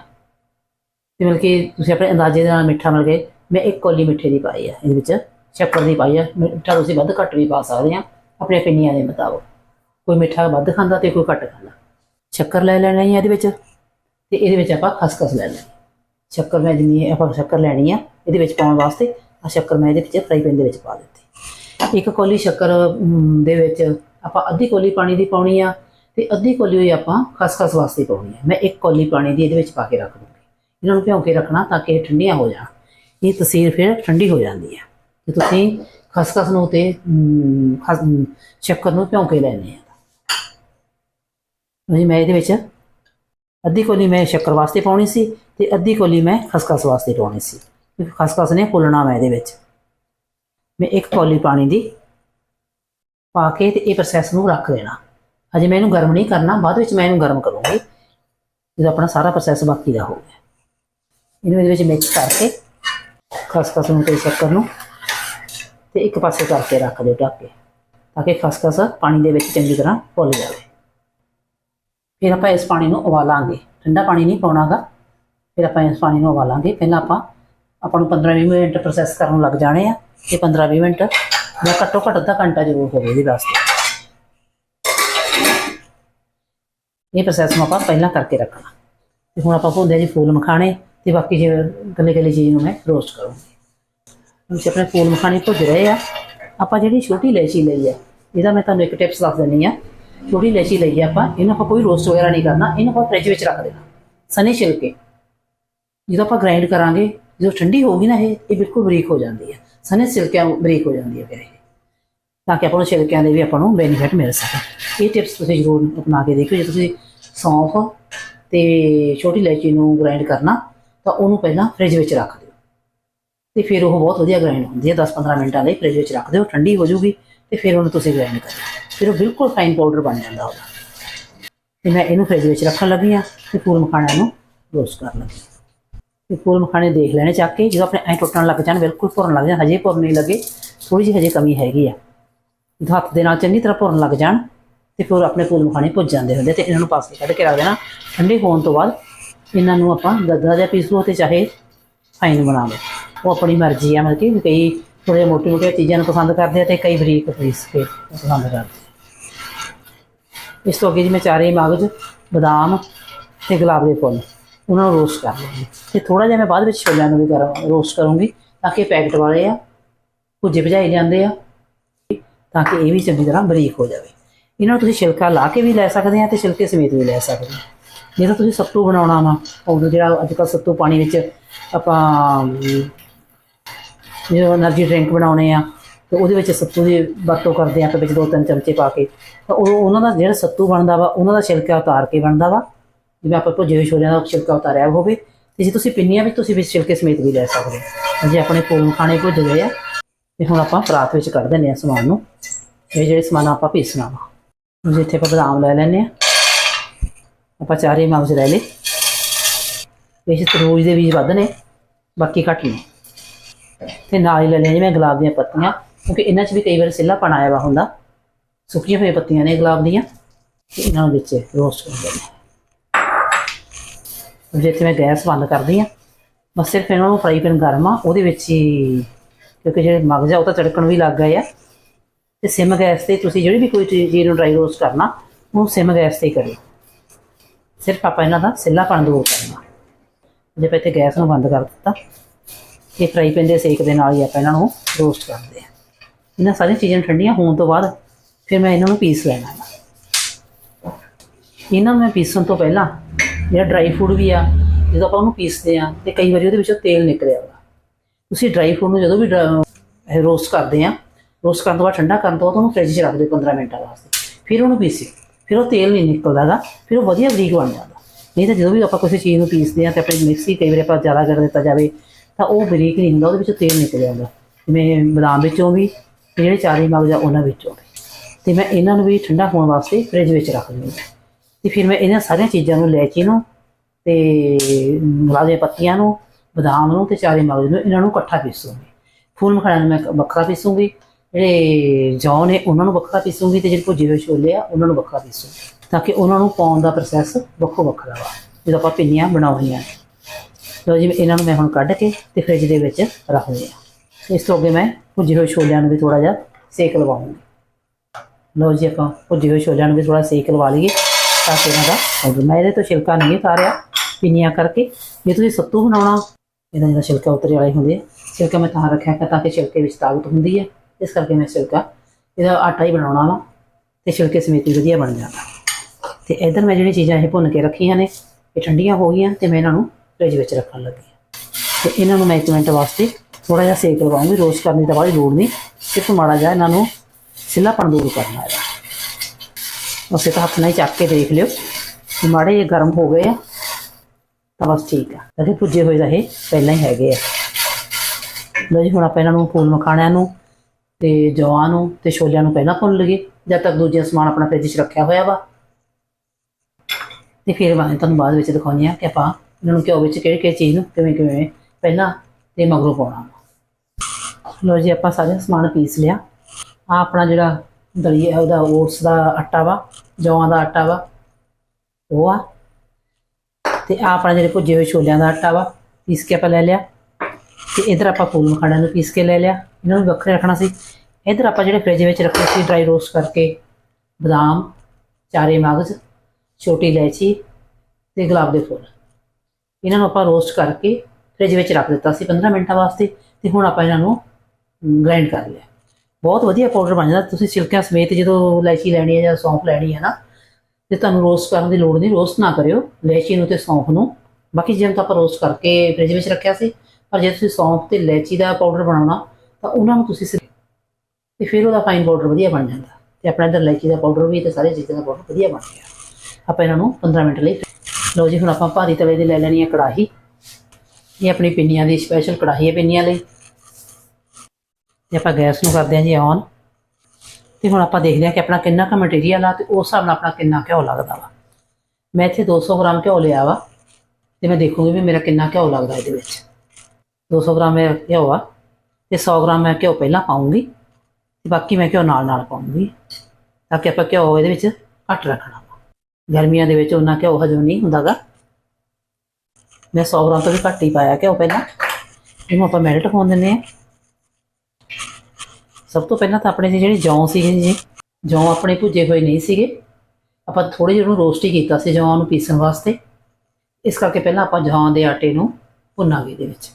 ਤੇ ਮਿਲ ਕੇ ਤੁਸੀਂ ਆਪਣੇ ਅੰਦਾਜ਼ੇ ਦੇ ਨਾਲ ਮਿੱਠਾ ਮਿਲ ਕੇ ਮੈਂ ਇੱਕ ਕੋਲੀ ਮਿੱਠੇ ਦੀ ਪਾਈ ਆ, ਇਹਦੇ ਵਿੱਚ ਸ਼ੱਕਰ ਦੀ ਪਾਈ ਆ। ਮਿੱਠਾ ਤੁਸੀਂ ਵੱਧ ਘੱਟ ਵੀ ਪਾ ਸਕਦੇ ਆ, ਆਪਣੇ ਪਿੰਨੀਆਂ ਦੇ ਮੁਤਾਬਕ। ਕੋਈ ਮਿੱਠਾ ਵੱਧ ਖਾਂਦਾ ਤੇ ਕੋਈ ਘੱਟ ਖਾਂਦਾ। ਸ਼ੱਕਰ ਲੈ ਲੈਣੀ ਆ ਇਹਦੇ ਵਿੱਚ ਤੇ ਇਹਦੇ ਵਿੱਚ ਆਪਾਂ ਖਸਖਸ ਲੈ ਲੈਣੀ। ਸ਼ੱਕਰ ਮੈਂ ਜਿੰਨੀ ਆਪਾਂ ਸ਼ੱਕਰ ਲੈਣੀ ਆ, ਇਹਦੇ ਵਿੱਚ ਪਾਉਣ ਵਾਸਤੇ ਆ ਸ਼ੱਕਰ ਮੈਂ ਇਹਦੇ ਵਿੱਚ ਫਰਾਈ ਪੈਨ ਦੇ ਵਿੱਚ ਪਾ ਦਿੱਤੀ। ਇੱਕ ਕੋਲੀ ਸ਼ੱਕਰ ਅਮ, ਦੇ ਵਿੱਚ ਆਪਾਂ ਅੱਧੀ ਕੋਲੀ ਪਾਣੀ ਦੀ ਪਾਉਣੀ ਆ ਤੇ ਅੱਧੀ ਕੋਲੀ ਹੋਈ ਆਪਾਂ ਖਸਖਸ ਵਾਸਤੇ ਪਾਉਣੀ ਆ। ਮੈਂ ਇੱਕ ਕੌਲੀ ਪਾਣੀ ਦੀ ਇਹਦੇ ਵਿੱਚ ਪਾ ਕੇ ਰੱਖ ਦੂੰਗੀ। ਇਹਨਾਂ ਨੂੰ ਭਿਉਂ ਕੇ ਰੱਖਣਾ ਤਾਂ ਕਿ ਇਹ ਠੰਡੀਆਂ ਹੋ ਜਾਣ। ਇਹ ਤਸੀਰ ਫਿਰ ਠੰਡੀ ਹੋ ਜਾਂਦੀ ਹੈ ਤੇ ਤੁਸੀਂ ਖਸਖਸ ਨੂੰ ਤੇ ਅਮ, ਖਸ- ਅਮ, ਸ਼ੱਕਰ ਨੂੰ ਭਿਉਂ ਕੇ ਲੈਣੇ ਆ। ਜੀ ਮੈਂ ਇਹਦੇ ਵਿੱਚ ਅੱਧੀ ਕੋਲੀ ਮੈਂ ਸ਼ੱਕਰ ਵਾਸਤੇ ਪਾਉਣੀ ਸੀ ਤੇ ਅੱਧੀ ਕੋਲੀ ਮੈਂ ਖਸਖਸ ਵਾਸਤੇ ਪਾਉਣੀ ਸੀ। ਕਿਉਂਕਿ ਖਸਖਸ ਨੇ ਫੁੱਲਣਾ ਮੈਂ ਇਹਦੇ ਵਿੱਚ। ਮੈਂ ਇੱਕ ਕੋਲੀ ਪਾਣੀ ਦੀ ਪਾ ਕੇ ਤੇ ਇਹ ਪ੍ਰੋਸੈਸ ਨੂੰ ਰੱਖ ਦੇਣਾ। ਅਜੇ ਮੈਂ ਇਹਨੂੰ ਗਰਮ ਨਹੀਂ ਕਰਨਾ, ਬਾਅਦ ਵਿੱਚ ਮੈਂ ਇਹਨੂੰ ਗਰਮ ਕਰੂੰਗੀ। ਜਦੋਂ ਆਪਣਾ ਸਾਰਾ ਪ੍ਰੋਸੈਸ ਬਾਕੀ ਦਾ ਹੋ ਗਿਆ। ਇਹਨੂੰ ਇਹਦੇ ਵਿੱਚ ਮਿਕਸ ਕਰਕੇ ਖਸਖਸ ਨੂੰ ਤੇ ਸ਼ੱਕਰ ਨੂੰ ਤੇ ਇੱਕ ਪਾਸੇ ਕਰਕੇ ਰੱਖ ਦਿਓ ਢੱਕ ਕੇ ਤਾਂ ਕਿ ਖਸਖਸ ਪਾਣੀ ਦੇ ਵਿੱਚ ਚੰਗੀ ਤਰ੍ਹਾਂ ਫੁੱਲ ਜਾਵੇ। ਫਿਰ ਆਪਾਂ ਇਸ ਪਾਣੀ ਨੂੰ ਉਬਾਲਾਂਗੇ। ਠੰਡਾ ਪਾਣੀ ਨਹੀਂ ਪਾਉਣਾਗਾ। ਫਿਰ ਆਪਾਂ ਇਸ ਪਾਣੀ ਨੂੰ ਉਬਾਲਾਂਗੇ। ਪਹਿਲਾਂ ਆਪਾਂ ਆਪਾਂ ਨੂੰ 15-20 ਮਿੰਟ ਪ੍ਰੋਸੈਸ ਕਰਨ ਲੱਗ ਜਾਣੇ ਆ, ਤੇ 15-20 ਮਿੰਟ ਜਾਂ ਘੱਟੋ ਘੱਟ ਅੱਧਾ ਘੰਟਾ ਜ਼ਰੂਰ ਹੋਵੇ ਇਹਦੇ ਵਾਸਤੇ। ਇਹ ਪ੍ਰੋਸੈਸ ਨੂੰ ਆਪਾਂ ਪਹਿਲਾਂ ਕਰਕੇ ਰੱਖਣਾ। ਤੇ ਹੁਣ ਆਪਾਂ ਭੁੰਦੇ ਜੀ ਫੂਲ ਮਖਾਣੇ, ਤੇ ਬਾਕੀ ਜੇ ਗੱਲੇ ਗੱਲੇ ਚੀਜ਼ ਨੂੰ ਮੈਂ ਰੋਸਟ ਕਰੂੰਗੀ। ਹੁਣ ਜੇ ਆਪਣੇ ਫੂਲ ਮਖਾਣੇ ਭੁੱਜ ਰਹੇ ਆ, ਆਪਾਂ ਜਿਹੜੀ ਛੋਟੀ ਇਲਾਇਚੀ ਲਈ ਆ, ਇਹਦਾ ਮੈਂ ਤੁਹਾਨੂੰ ਇੱਕ ਟਿਪਸ ਦੱਸ ਦਿੰਨੀ ਆ ਛੋਟੀ ਇਲਾਇਚੀ ਲਈ ਆ ਆਪਾਂ, ਇਹਨਾਂ ਆਪਾਂ ਕੋਈ ਰੋਸਟ ਵਗੈਰਾ ਨਹੀਂ ਕਰਨਾ, ਇਹਨੂੰ ਆਪਾਂ ਫ੍ਰਿਜ ਵਿੱਚ ਰੱਖ ਦੇਣਾ, ਸਨੇ ਛਿਲਕੇ। ਜਦੋਂ ਆਪਾਂ ਗ੍ਰਾਈਂਡ ਕਰਾਂਗੇ ਜਦੋਂ ਠੰਡੀ ਹੋਊਗੀ ਨਾ ਇਹ ਇਹ ਬਿਲਕੁਲ ਬਰੀਕ ਹੋ ਜਾਂਦੀ ਹੈ। ਸਨੇ ਸਿਲਕਿਆਂ ਬਰੀਕ ਹੋ ਜਾਂਦੀ ਹੈ ਫਿਰ ਇਹ। ਤਾਂ ਕਿ ਆਪਾਂ ਨੂੰ ਸਿਲਕਿਆਂ ਦੇ ਵੀ ਆਪਾਂ ਨੂੰ ਬੈਨੀਫਿਟ ਮਿਲ ਸਕੇ। ਇਹ ਟਿਪਸ ਤੁਸੀਂ ਜ਼ਰੂਰ ਅਪਣਾ ਕੇ ਦੇਖਿਓ। ਜੇ ਤੁਸੀਂ ਸੌਂਫ ਤੇ ਛੋਟੀ ਇਲਾਇਚੀ ਨੂੰ ਗ੍ਰਾਈਂਡ ਕਰਨਾ, ਤਾਂ ਉਹਨੂੰ ਪਹਿਲਾਂ ਫ੍ਰਿਜ ਵਿੱਚ ਰੱਖ ਦਿਓ। ਤੇ ਫਿਰ ਉਹ ਬਹੁਤ ਵਧੀਆ ਗ੍ਰਾਈਂਡ ਹੁੰਦੀ ਹੈ। 10-15 ਮਿੰਟਾਂ ਲਈ ਫ੍ਰਿਜ ਵਿੱਚ ਰੱਖ ਦਿਓ। ਠੰਡੀ ਹੋ ਜਾਊਗੀ ਤੇ ਫਿਰ ਉਹਨੂੰ ਤੁਸੀਂ ਗ੍ਰਾਈਂਡ ਕਰੋ ਫਿਰ ਉਹ ਬਿਲਕੁਲ ਫਾਈਨ ਪਾਊਡਰ ਬਣ ਜਾਂਦਾ ਉਹਦਾ। ਤੇ ਮੈਂ ਇਹਨੂੰ ਫ੍ਰਿਜ ਵਿੱਚ ਰੱਖਣ ਲੱਗੀ ਹਾਂ ਤੇ ਫੂਲ ਮਖਾਣਿਆਂ ਨੂੰ ਰੋਸਟ ਕਰ ਲੱਗੀ ਤੇ ਫੂਲ ਮਖਾਣੇ ਦੇਖ ਲੈਣੇ ਚੱਕ ਕੇ, ਜਦੋਂ ਆਪਣੇ ਐ ਟੁੱਟਣ ਲੱਗ ਜਾਣ, ਬਿਲਕੁਲ ਭੁਰਨ ਲੱਗ ਜਾਣ, ਹਜੇ ਭੁਰਨ ਨਹੀਂ ਲੱਗੇ ਥੋੜੀ ਜਿਹੀ ਹਜੇ ਕਮੀ ਹੈਗੀ ਆ। ਜਦੋਂ ਹੱਥ ਦੇ ਨਾਲ ਚੰਗੀ ਤਰ੍ਹਾਂ ਭੁਰਨ ਲੱਗ ਜਾਣ, ਤੇ ਫਿਰ ਆਪਣੇ ਫੂਲ ਮਖਾਣੇ ਭੁੱਜ ਜਾਂਦੇ ਹੁੰਦੇ ਤੇ ਇਹਨਾਂ ਨੂੰ ਪਾਸੇ ਕੱਢ ਕੇ ਰੱਖ ਦੇਣਾ। ਠੰਡੇ ਹੋਣ ਤੋਂ ਬਾਅਦ ਇਹਨਾਂ ਨੂੰ ਆਪਾਂ ਗੱਦਾ ਜਿਹਾ ਪੀਸ ਲਓ ਤੇ ਚਾਹੇ ਫਾਈਨ ਬਣਾ ਲਓ। ਉਹ ਆਪਣੀ ਮਰਜ਼ੀ ਆ, ਮਤਲਬ ਕਿ ਕਈ ਥੋੜੇ ਮੋਟੀ ਮੋਟੀਆਂ ਚੀਜ਼ਾਂ ਨੂੰ ਪਸੰਦ ਕਰਦੇ ਆ ਤੇ ਕਈ ਬਰੀਕ ਪੀਸ ਕੇ ਪਸੰਦ ਕਰਦੇ ਇਸ ਤੋਂ ਅੱਗੇ ਜੀ ਮੈਂ ਚਾਰੇ ਮਗਜ਼ ਬਦਾਮ ਤੇ ਗੁਲਾਬ ਦੇ ਫੁੱਲ। ਉਹਨਾਂ ਨੂੰ ਰੋਸਟ ਕਰ ਲਵਾਂਗੀ। ਤੇ ਥੋੜਾ ਜਿਹਾ ਮੈਂ ਬਾਅਦ ਵਿੱਚ ਛੋਲਿਆਂ ਨੂੰ ਵੀ ਕਰਾਂ ਰੋਸਟ ਕਰੂੰਗੀ, ਤਾਂ ਕਿ ਪੈਕਟ ਵਾਲੇ ਆ, ਭੁੱਜੇ ਭਜਾਏ ਜਾਂਦੇ ਆ, ਤਾਂ ਕਿ ਇਹ ਵੀ ਚੰਗੀ ਤਰ੍ਹਾਂ ਬਰੀਕ ਹੋ ਜਾਵੇ। ਇਹਨਾਂ ਨੂੰ ਤੁਸੀਂ ਛਿਲਕਾ ਲਾ ਕੇ ਵੀ ਲੈ ਸਕਦੇ ਆ ਤੇ ਛਿਲਕੇ ਸਮੇਤ ਵੀ ਲੈ ਸਕਦੇ ਆ। ਜੇ ਤਾਂ ਤੁਸੀਂ ਸੱਤੂ ਬਣਾਉਣਾ ਵਾ, ਉਹ ਜਿਹੜਾ ਅੱਜ ਕੱਲ ਸੱਤੂ ਪਾਣੀ ਵਿੱਚ ਆਪਾਂ ਜਿਹੜਾ એનર્ਜੀ ਡਰਿੰਕ ਬਣਾਉਣੇ ਆ, ਤੇ ਉਹਦੇ ਵਿੱਚ ਸੱਤੂ ਦੀ ਵਰਤੋਂ ਕਰਦੇ ਆ, ਤੇ ਵਿੱਚ ਦੋ ਤਿੰਨ ਚਮਚੇ ਪਾ ਕੇ, ਤਾਂ ਉਹ ਉਹਨਾਂ ਦਾ ਜਿਹੜਾ ਸੱਤੂ ਬਣਦਾ ਵਾ, ਉਹਨਾਂ ਦਾ ਛਿਲਕਾ ਉਤਾਰ ਕੇ ਬਣਦਾ ਵਾ ਜਿਵੇਂ ਆਪਾਂ ਭੁੱਜੇ ਹੋਏ ਛੋਲਿਆਂ ਦਾ ਛਿਲਕਾ ਉਤਾਰਿਆ ਹੋਵੇ, ਤੇ ਜੇ ਤੁਸੀਂ ਪਿੰਨੀਆਂ ਵੀ ਤੁਸੀਂ ਵਿੱਚ ਛਿਲਕੇ ਸਮੇਤ ਵੀ ਲੈ ਸਕਦੇ ਹੋ। ਜੇ ਆਪਣੇ ਕੋਲ ਖਾਣੇ ਭੁੱਜ ਗਏ ਆ। ਤੇ ਹੁਣ ਆਪਾਂ ਪਰਾਤ ਵਿੱਚ ਕੱਢ ਦਿੰਦੇ ਆ ਸਮਾਨ ਨੂੰ। ਇਹ ਜਿਹੜੇ ਸਮਾਨ ਆਪਾਂ ਪੀਸਣਾ ਵਾ। ਹੁਣ ਜਿੱਥੇ ਆਪਾਂ ਬਦਾਮ ਲੈ ਲੈਣੇ ਆ ਆਪਾਂ ਚਾਰੇ ਮਗਜ਼ ਲੈ ਲਏ। ਇਹ 'ਚ ਦੇ ਬੀਜ ਵੱਧ ਨੇ ਬਾਕੀ ਘੱਟ ਨੇ। ਤੇ ਨਾਲ ਹੀ ਲੈ ਲਿਆ ਜੀ ਮੈਂ ਗੁਲਾਬ ਦੀਆਂ ਪੱਤੀਆਂ, ਕਿਉਂਕਿ ਇਹਨਾਂ 'ਚ ਵੀ ਕਈ ਵਾਰ ਸਿੱਲਾ ਪਣ ਆਇਆ ਵਾ ਹੁੰਦਾ। ਸੁੱਕੀਆਂ ਹੋਈਆਂ ਪੱਤੀਆਂ ਨੇ ਗੁਲਾਬ ਦੀਆਂ। ਤੇ ਇਹਨਾਂ ਨੂੰ ਵਿੱਚ ਰੋਸਟ ਕਰ ਦੇਣਾ ਜਿੱਥੇ ਮੈਂ ਗੈਸ ਬੰਦ ਕਰਦੀ ਆ, ਬਸ ਸਿਰਫ ਇਹਨਾਂ ਨੂੰ ਫਰਾਈ ਪੈਨ ਗਰਮ ਆ, ਉਹਦੇ ਵਿੱਚ ਹੀ ਕਿਉਂਕਿ ਜਿਹੜੇ ਮਗਜ਼ ਆ ਉਹ ਤਾਂ ਤੜਕਣ ਵੀ ਲੱਗ ਗਏ ਆ। ਤੇ ਸਿਮ ਗੈਸ ਤੇ ਤੁਸੀਂ ਜਿਹੜੀ ਵੀ ਕੋਈ ਚੀਜ਼ ਨੂੰ ਡਰਾਈ ਰੋਸਟ ਕਰਨਾ ਉਹ ਸਿਮ ਗੈਸ ਤੇ ਹੀ ਕਰਿਓ। ਸਿਰਫ ਆਪਾਂ ਇਹਨਾਂ ਦਾ ਸਿੱਲਾਪਣ ਦੂਰ ਕਰਨਾ। ਜੇ ਆਪਾਂ ਇੱਥੇ ਗੈਸ ਨੂੰ ਬੰਦ ਕਰ ਦਿੱਤਾ, ਇਹ ਫਰਾਈ ਪੈਨ ਦੇ ਸੇਕ ਦੇ ਨਾਲ ਹੀ ਆਪਾਂ ਇਹਨਾਂ ਨੂੰ ਰੋਸਟ ਕਰਦੇ ਆ। ਇਹਨਾਂ ਸਾਰੀਆਂ ਚੀਜ਼ਾਂ ਠੰਡੀਆਂ ਹੋਣ ਤੋਂ ਬਾਅਦ ਫਿਰ ਮੈਂ ਇਹਨਾਂ ਨੂੰ ਪੀਸ ਲੈਣਾ ਇਹਨਾਂ ਨੂੰ ਮੈਂ ਪੀਸਣ ਤੋਂ ਪਹਿਲਾਂ ਜਿਹੜਾ ਡਰਾਈ ਫੂਡ ਵੀ ਆ, ਜਦੋਂ ਆਪਾਂ ਉਹਨੂੰ ਪੀਸਦੇ ਆ ਤੇ ਕਈ ਵਾਰੀ ਉਹਦੇ ਵਿੱਚੋਂ ਤੇਲ ਨਿਕਲਿਆ ਵਾ ਤੁਸੀਂ ਡਰਾਈ ਫੂਡ ਨੂੰ ਜਦੋਂ ਵੀ ਰੋਸਟ ਕਰਦੇ ਆ ਰੋਸਟ ਕਰਨ ਤੋਂ ਬਾਅਦ ਠੰਡਾ ਕਰਨ ਤੋਂ ਬਾਅਦ ਉਹਨੂੰ ਫ੍ਰਿਜ 'ਚ ਰੱਖ ਦਿਓ 15 ਮਿੰਟਾਂ ਵਾਸਤੇ। ਫਿਰ ਉਹਨੂੰ ਪੀਸਿਓ ਫਿਰ ਉਹ ਤੇਲ ਨਹੀਂ ਨਿਕਲਦਾਗਾ ਫਿਰ ਉਹ ਵਧੀਆ ਬਰੀਕ ਬਣ ਜਾਂਦਾ। ਨਹੀਂ ਤਾਂ ਜਦੋਂ ਵੀ ਆਪਾਂ ਕਿਸੇ ਚੀਜ਼ ਨੂੰ ਪੀਸਦੇ ਆ ਤੇ ਆਪਣੀ ਮਿਕਸੀ ਕਈ ਵਾਰੀ ਆਪਾਂ ਜ਼ਿਆਦਾ ਕਰ ਦਿੱਤਾ ਜਾਵੇ, ਤਾਂ ਉਹ ਬਰੀਕ ਨਹੀਂ ਹੁੰਦਾ, ਉਹਦੇ ਵਿੱਚੋਂ ਤੇਲ ਨਿਕਲ ਜਾਂਦਾ। ਜਿਵੇਂ ਬਦਾਮ ਵਿੱਚੋਂ ਵੀ ਜਿਹੜੇ ਚਾਰੇ ਮਗਜ਼ ਆ, ਉਹਨਾਂ ਵਿੱਚੋਂ ਵੀ। ਤੇ ਮੈਂ ਇਹਨਾਂ ਨੂੰ ਵੀ ਠੰਡਾ ਹੋਣ ਵਾਸਤੇ ਫ੍ਰਿਜ ਵਿੱਚ ਰੱਖ ਦਿੰਦੀ ਹਾਂ। ਤੇ ਫਿਰ ਮੈਂ ਇਹਨਾਂ ਸਾਰੀਆਂ ਚੀਜ਼ਾਂ ਨੂੰ ਇਲਾਇਚੀ ਨੂੰ ਤੇ ਗੁਲਾਬ ਪੱਤੀਆਂ ਨੂੰ, ਬਦਾਮ ਨੂੰ ਤੇ ਚਾਰੇ ਮਗਜ਼ ਨੂੰ ਇਹਨਾਂ ਨੂੰ ਇਕੱਠਾ ਪੀਸੂੰਗੀ। ਫੂਲ ਮਖਾਣਾ ਨੂੰ ਮੈਂ ਵੱਖਰਾ ਪੀਸੂੰਗੀ। ਜਿਹੜੇ ਜੌਂ ਨੇ ਉਹਨਾਂ ਨੂੰ ਵੱਖਰਾ ਪੀਸੂੰਗੀ ਤੇ ਜਿਹੜੇ ਭੁੱਜੇ ਹੋਏ ਛੋਲੇ ਆ ਉਹਨਾਂ ਨੂੰ ਵੱਖਰਾ ਪੀਸੂੰਗੀ ਤਾਂ ਕਿ ਉਹਨਾਂ ਨੂੰ ਪਾਉਣ ਦਾ ਪ੍ਰੋਸੈਸ ਵੱਖੋ ਵੱਖਰਾ ਵਾ। ਜਦੋਂ ਆਪਾਂ ਪਿੰਨੀਆਂ ਬਣਾਉਣੀਆਂ। ਲੋ ਜੀ ਇਹਨਾਂ ਨੂੰ ਮੈਂ ਹੁਣ ਕੱਢ ਕੇ ਤੇ ਫ੍ਰਿਜ ਦੇ ਵਿੱਚ ਰੱਖਦੇ ਦਿਆਂ ਇਸ ਤੋਂ ਅੱਗੇ ਮੈਂ ਭੁੱਜੇ ਹੋਏ ਛੋਲਿਆਂ ਨੂੰ ਵੀ ਥੋੜਾ ਜਿਹਾ ਸੇਕ ਲਵਾਉਂਗੀ। ਲਓ ਜੀ, ਆਪਾਂ ਭੁੱਜੇ ਹੋਏ ਛੋਲਿਆਂ ਨੂੰ ਵੀ ਥੋੜਾ ਸੇਕ ਲਵਾ ਲਈਏ। ਤਾਂ ਕਿ ਇਹਨਾਂ ਦਾ। ਹੋ ਮੈਂ ਇਹਦੇ ਤੋਂ ਛਿਲਕਾ ਨਹੀਂ ਉਤਾਰਿਆ, ਪਿੰਨੀਆਂ ਕਰਕੇ। ਜੇ ਤੁਸੀਂ ਸੱਤੂ ਬਣਾਉਣਾ, ਇਹਦਾ ਜਿਹੜਾ ਛਿਲਕਾ ਉਤਰੇ ਵਾਲੇ ਹੁੰਦੇ ਆ, ਛਿਲਕਾ ਮੈਂ ਤਾਂ ਰੱਖਿਆ ਤਾਂ ਕਿ ਛਿਲਕੇ ਵਿੱਚ ਤਾਕਤ ਹੁੰਦੀ ਹੈ ਇਸ ਕਰਕੇ ਮੈਂ ਛਿਲਕਾ ਇਹਦਾ ਆਟਾ ਹੀ ਬਣਾਉਣਾ ਵਾ ਤੇ ਛਿਲਕੇ ਸਮੇਤ ਹੀ ਵਧੀਆ ਬਣ ਜਾਂਦਾ। ਤੇ ਇਧਰ ਮੈਂ ਜਿਹੜੀ ਚੀਜ਼ਾਂ ਇਹ ਭੁੰਨ ਕੇ ਰੱਖੀਆਂ ਨੇ, ਇਹ ਠੰਡੀਆਂ ਹੋ ਗਈਆਂ ਤੇ ਮੈਂ ਇਹਨਾਂ ਨੂੰ ਫ੍ਰਿਜ ਵਿੱਚ ਰੱਖਣ ਲੱਗੀ ਹਾਂ। ਤੇ ਇਹਨਾਂ ਨੂੰ ਮੈਂ ਇੱਕ ਮਿੰਟ ਵਾਸਤੇ ਥੋੜਾ ਜਿਹਾ ਸੇਕ ਲਵਾਉਂਗੀ ਰੋਸਟ ਕਰਨ ਦੀ ਤਾਂ ਬਾਹਲੀ ਲੋੜ ਨਹੀਂ। ਸਿਰਫ ਮਾੜਾ ਜਿਹਾ ਇਹਨਾਂ ਨੂੰ ਸਿੱਲਾਪਣ ਦੂਰ ਕਰਨਾ ਹੈ ਉਸੇ ਤਾਂ ਹੱਥ ਨਾਲ ਹੀ ਚੱਕ ਕੇ ਦੇਖ ਲਿਓ। ਕਿ ਮਾੜੇ ਜਿਹੇ ਗਰਮ ਹੋ ਗਏ ਆ। ਤਾਂ ਬਸ ਠੀਕ ਆ। ਅਜੇ ਪੁੱਜੇ ਹੋਏ ਤਾਂ ਇਹ ਪਹਿਲਾਂ ਹੀ ਹੈਗੇ ਆ। ਲਓ ਜੀ, ਹੁਣ ਆਪਾਂ ਇਹਨਾਂ ਨੂੰ ਫੂਲ ਮਖਾਣਿਆਂ ਨੂੰ ਤੇ ਜਵਾਂ ਨੂੰ ਤੇ ਛੋਲਿਆਂ ਨੂੰ ਪਹਿਲਾਂ ਭੁੰਨ ਲਈਏ। ਜਦ ਤੱਕ ਦੂਜਾ ਸਮਾਨ ਆਪਣਾ ਫ੍ਰਿਜ 'ਚ ਰੱਖਿਆ ਹੋਇਆ ਵਾ। ਤੇ ਫਿਰ ਮੈਂ ਤੁਹਾਨੂੰ ਬਾਅਦ ਵਿੱਚ ਦਿਖਾਉਂਦੀ ਆ ਕਿ ਆਪਾਂ ਇਹਨਾਂ ਨੂੰ ਘਿਓ ਵਿੱਚ ਕਿਹੜੀ ਕਿਹੜੀ ਚੀਜ਼ ਨੂੰ ਕਿਵੇਂ ਕਿਵੇਂ ਪਹਿਲਾਂ ਤੇ ਮਗਰੋਂ ਪਾਉਣਾ ਵਾ। ਲਓ ਜੀ, ਆਪਾਂ ਸਾਰਾ ਸਮਾਨ ਪੀਸ ਲਿਆ। ਆ ਆਪਣਾ ਜਿਹੜਾ ਦਲੀਆ, ਉਹਦਾ ਓਟਸ ਦਾ ਆਟਾ ਵਾ। ਜੌਆਂ ਦਾ ਆਟਾ ਵਾ। ਉਹ ਆ। ਤੇ ਆ ਆਪਣਾ ਜਿਹੜੇ ਭੁੱਜੇ ਹੋਏ ਛੋਲਿਆਂ ਦਾ ਆਟਾ ਵਾ, ਪੀਸ ਕੇ ਆਪਾਂ ਲੈ ਲਿਆ। ਤੇ ਇਧਰ ਆਪਾਂ ਫੂਲ ਮਖਾਣਾ ਨੂੰ ਪੀਸ ਕੇ ਲੈ ਲਿਆ। ਇਹਨਾਂ ਨੂੰ ਵੱਖਰੇ ਰੱਖਣਾ ਸੀ। ਇਧਰ ਆਪਾਂ ਜਿਹੜੇ ਫ੍ਰਿਜ ਵਿੱਚ ਰੱਖੇ ਸੀ ਡਰਾਈ ਰੋਸਟ ਕਰਕੇ, ਬਦਾਮ, ਚਾਰੇ ਮਗਜ਼, ਛੋਟੀ ਇਲਾਇਚੀ ਤੇ ਗੁਲਾਬ ਦੇ ਫੁੱਲ। ਇਹਨਾਂ ਨੂੰ ਆਪਾਂ ਰੋਸਟ ਕਰਕੇ ਫ੍ਰਿਜ ਵਿੱਚ ਰੱਖ ਦਿੱਤਾ ਸੀ 15 ਮਿੰਟਾਂ ਵਾਸਤੇ ਤੇ ਹੁਣ ਆਪਾਂ ਇਹਨਾਂ ਨੂੰ ਗ੍ਰਾਈਂਡ ਕਰ ਲਿਆ। ਬਹੁਤ ਵਧੀਆ ਪਾਊਡਰ ਬਣ ਜਾਂਦਾ। ਤੁਸੀਂ ਛਿਲਕਿਆਂ ਸਮੇਤ ਜਦੋਂ ਇਲਾਇਚੀ ਲੈਣੀ ਹੈ ਜਾਂ ਸੌਂਫ ਲੈਣੀ ਹੈ ਨਾ, ਤੇ ਤੁਹਾਨੂੰ ਰੋਸਟ ਕਰਨ ਦੀ ਲੋੜ ਨਹੀਂ ਰੋਸਟ ਨਾ ਕਰਿਓ ਇਲਾਇਚੀ ਨੂੰ ਤੇ ਸੌਂਫ ਨੂੰ। ਬਾਕੀ ਜਿਵੇਂ ਤਾਂ ਆਪਾਂ ਰੋਸਟ ਕਰਕੇ ਫ੍ਰਿਜ ਵਿੱਚ ਰੱਖਿਆ ਸੀ, ਪਰ ਜੇ ਤੁਸੀਂ ਸੌਂਫ ਤੇ ਇਲਾਇਚੀ ਦਾ ਪਾਊਡਰ ਬਣਾਉਣਾ, ਤਾਂ ਉਹਨਾਂ ਨੂੰ ਤੁਸੀਂ ਸਿਰ- ਤੇ ਫਿਰ ਉਹਦਾ ਫਾਈਨ ਪਾਊਡਰ ਵਧੀਆ ਬਣ ਜਾਂਦਾ। ਤੇ ਆਪਣਾ ਇਧਰ ਇਲਾਇਚੀ ਦਾ ਪਾਊਡਰ ਵੀ ਤੇ ਸਾਰੀਆਂ ਚੀਜ਼ਾਂ ਦਾ ਪਾਊਡਰ ਵਧੀਆ ਬਣ ਗਿਆ। ਆਪਾਂ ਇਹਨਾਂ ਨੂੰ 15 ਮਿੰਟ ਲਈ ਲਓ ਜੀ, ਹੁਣ ਆਪਾਂ ਭਾਰੀ ਤਵੇ ਦੀ ਲੈ ਲੈਣੀ ਹੈ ਕੜਾਹੀ। ਇਹ ਆਪਣੀ ਪਿੰਨੀਆਂ ਦੀ ਸਪੈਸ਼ਲ ਕੜਾਹੀ ਹੈ ਪਿੰਨੀਆਂ ਲਈ। ਤੇ ਆਪਾਂ ਗੈਸ ਨੂੰ ਕਰਦੇ ਹਾਂ ਜੀ ਔਨ ਤੇ ਹੁਣ ਆਪਾਂ ਦੇਖਦੇ ਹਾਂ ਕਿ ਆਪਣਾ ਕਿੰਨਾ ਕੁ ਮਟੀਰੀਅਲ ਆ ਤੇ ਉਸ ਹਿਸਾਬ ਨਾਲ ਆਪਣਾ ਕਿੰਨਾ ਘਿਓ ਲੱਗਦਾ ਵਾ। ਮੈਂ ਇੱਥੇ 200 ਗ੍ਰਾਮ ਘਿਓ ਲਿਆ ਵਾ ਤੇ ਮੈਂ ਦੇਖੂੰਗੀ ਵੀ ਮੇਰਾ ਕਿੰਨਾ ਘਿਓ ਲੱਗਦਾ ਇਹਦੇ ਵਿੱਚ। 200 ਗ੍ਰਾਮ ਮੇਰਾ ਘਿਓ ਆ ਤੇ 100 ਗ੍ਰਾਮ ਮੈਂ ਘਿਓ ਪਹਿਲਾਂ ਪਾਉਂਗੀ ਤੇ ਬਾਕੀ ਮੈਂ ਘਿਓ ਨਾਲ ਨਾਲ ਪਾਉਂਗੀ ਤਾਂ ਕਿ ਆਪਾਂ ਘਿਓ ਇਹਦੇ ਵਿੱਚ ਘੱਟ ਰੱਖਣਾ ਵਾ। ਗਰਮੀਆਂ ਦੇ ਵਿੱਚ ਉਹਨਾਂ ਘਿਓ ਹਜਮ ਨਹੀਂ ਹੁੰਦਾਗਾ। ਮੈਂ 100 ਗ੍ਰਾਮ ਤੋਂ ਵੀ ਘੱਟ ਹੀ ਪਾਇਆ ਘਿਓ ਪਹਿਲਾਂ। ਇਹਨੂੰ ਆਪਾਂ ਮੈਲਟ ਹੋਣ ਦਿੰਦੇ ਆ ਸਭ ਤੋਂ ਪਹਿਲਾਂ ਤਾਂ ਆਪਣੇ ਜਿਹੜੇ ਜੌਂ ਸੀਗੇ ਜੀ, ਜੌਂ ਆਪਣੇ ਭੁੱਜੇ ਹੋਏ ਨਹੀਂ ਸੀਗੇ, ਆਪਾਂ ਥੋੜੇ ਜਿਹੇ ਉਹਨੂੰ ਰੋਸਟ ਹੀ ਕੀਤਾ ਸੀ ਜੌਂ ਨੂੰ ਪੀਸਣ ਵਾਸਤੇ। ਇਸ ਕਰਕੇ ਪਹਿਲਾਂ ਆਪਾਂ ਜੌਂ ਦੇ ਆਟੇ ਨੂੰ ਭੁੰਨਾਂਗੇ ਇਹਦੇ ਵਿੱਚ।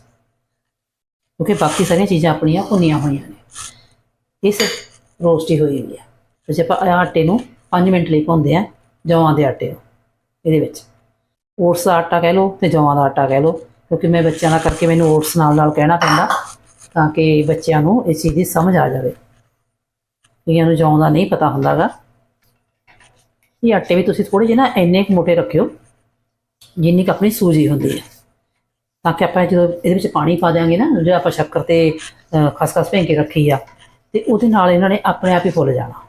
ਕਿਉਂਕਿ ਬਾਕੀ ਸਾਰੀਆਂ ਚੀਜ਼ਾਂ ਆਪਣੀਆਂ ਭੁੰਨੀਆਂ ਹੋਈਆਂ ਨੇ। ਇਸ ਰੋਸਟ ਹੀ ਹੋਈ ਹੋਈ ਹੈ ਤੇ ਜੇ ਆਪਾਂ ਇਹ ਆਟੇ ਨੂੰ 5 ਮਿੰਟ ਲਈ ਭੁੰਨਦੇ ਆ ਜੌਆਂ ਦੇ ਆਟੇ ਨੂੰ, ਇਹਦੇ ਵਿੱਚ। ਓਟਸ ਦਾ ਆਟਾ ਕਹਿ ਲਓ ਤੇ ਜੌਆਂ ਦਾ ਆਟਾ ਕਹਿ ਲਓ, ਕਿਉਂਕਿ ਮੈਂ ਬੱਚਿਆਂ ਦਾ ਕਰਕੇ ਮੈਨੂੰ ਓਟਸ ਨਾਲ ਨਾਲ ਕਹਿਣਾ ਪੈਂਦਾ। ਤਾਂ ਕਿ ਬੱਚਿਆਂ ਨੂੰ ਇਸ ਚੀਜ਼ ਦੀ ਸਮਝ ਆ ਜਾਵੇ। ਕਈਆਂ ਨੂੰ ਜੌਂ ਦਾ ਨਹੀਂ ਪਤਾ ਹੁੰਦਾਗਾ। ਇਹ ਆਟੇ ਵੀ ਤੁਸੀਂ ਥੋੜੇ ਜਿਹੇ ਨਾ ਇੰਨੇ ਕੁ ਮੋਟੇ ਰੱਖਿਓ ਜਿੰਨੀ ਕੁ ਆਪਣੀ ਸੂਜੀ ਹੁੰਦੀ ਹੈ। ਤਾਂ ਕਿ ਆਪਾਂ ਜਦੋਂ ਇਹਦੇ ਵਿੱਚ ਪਾਣੀ ਪਾ ਦਿਆਂਗੇ ਨਾ ਜਿਹੜਾ ਆਪਾਂ ਸ਼ੱਕਰ ਤੇ ਅ, ਖਸਖਸ ਭੇਂ ਕੇ ਰੱਖੀ ਆ ਤੇ ਉਹਦੇ ਨਾਲ ਇਹਨਾਂ ਨੇ ਆਪਣੇ ਆਪ ਹੀ ਫੁੱਲ ਜਾਣਾ।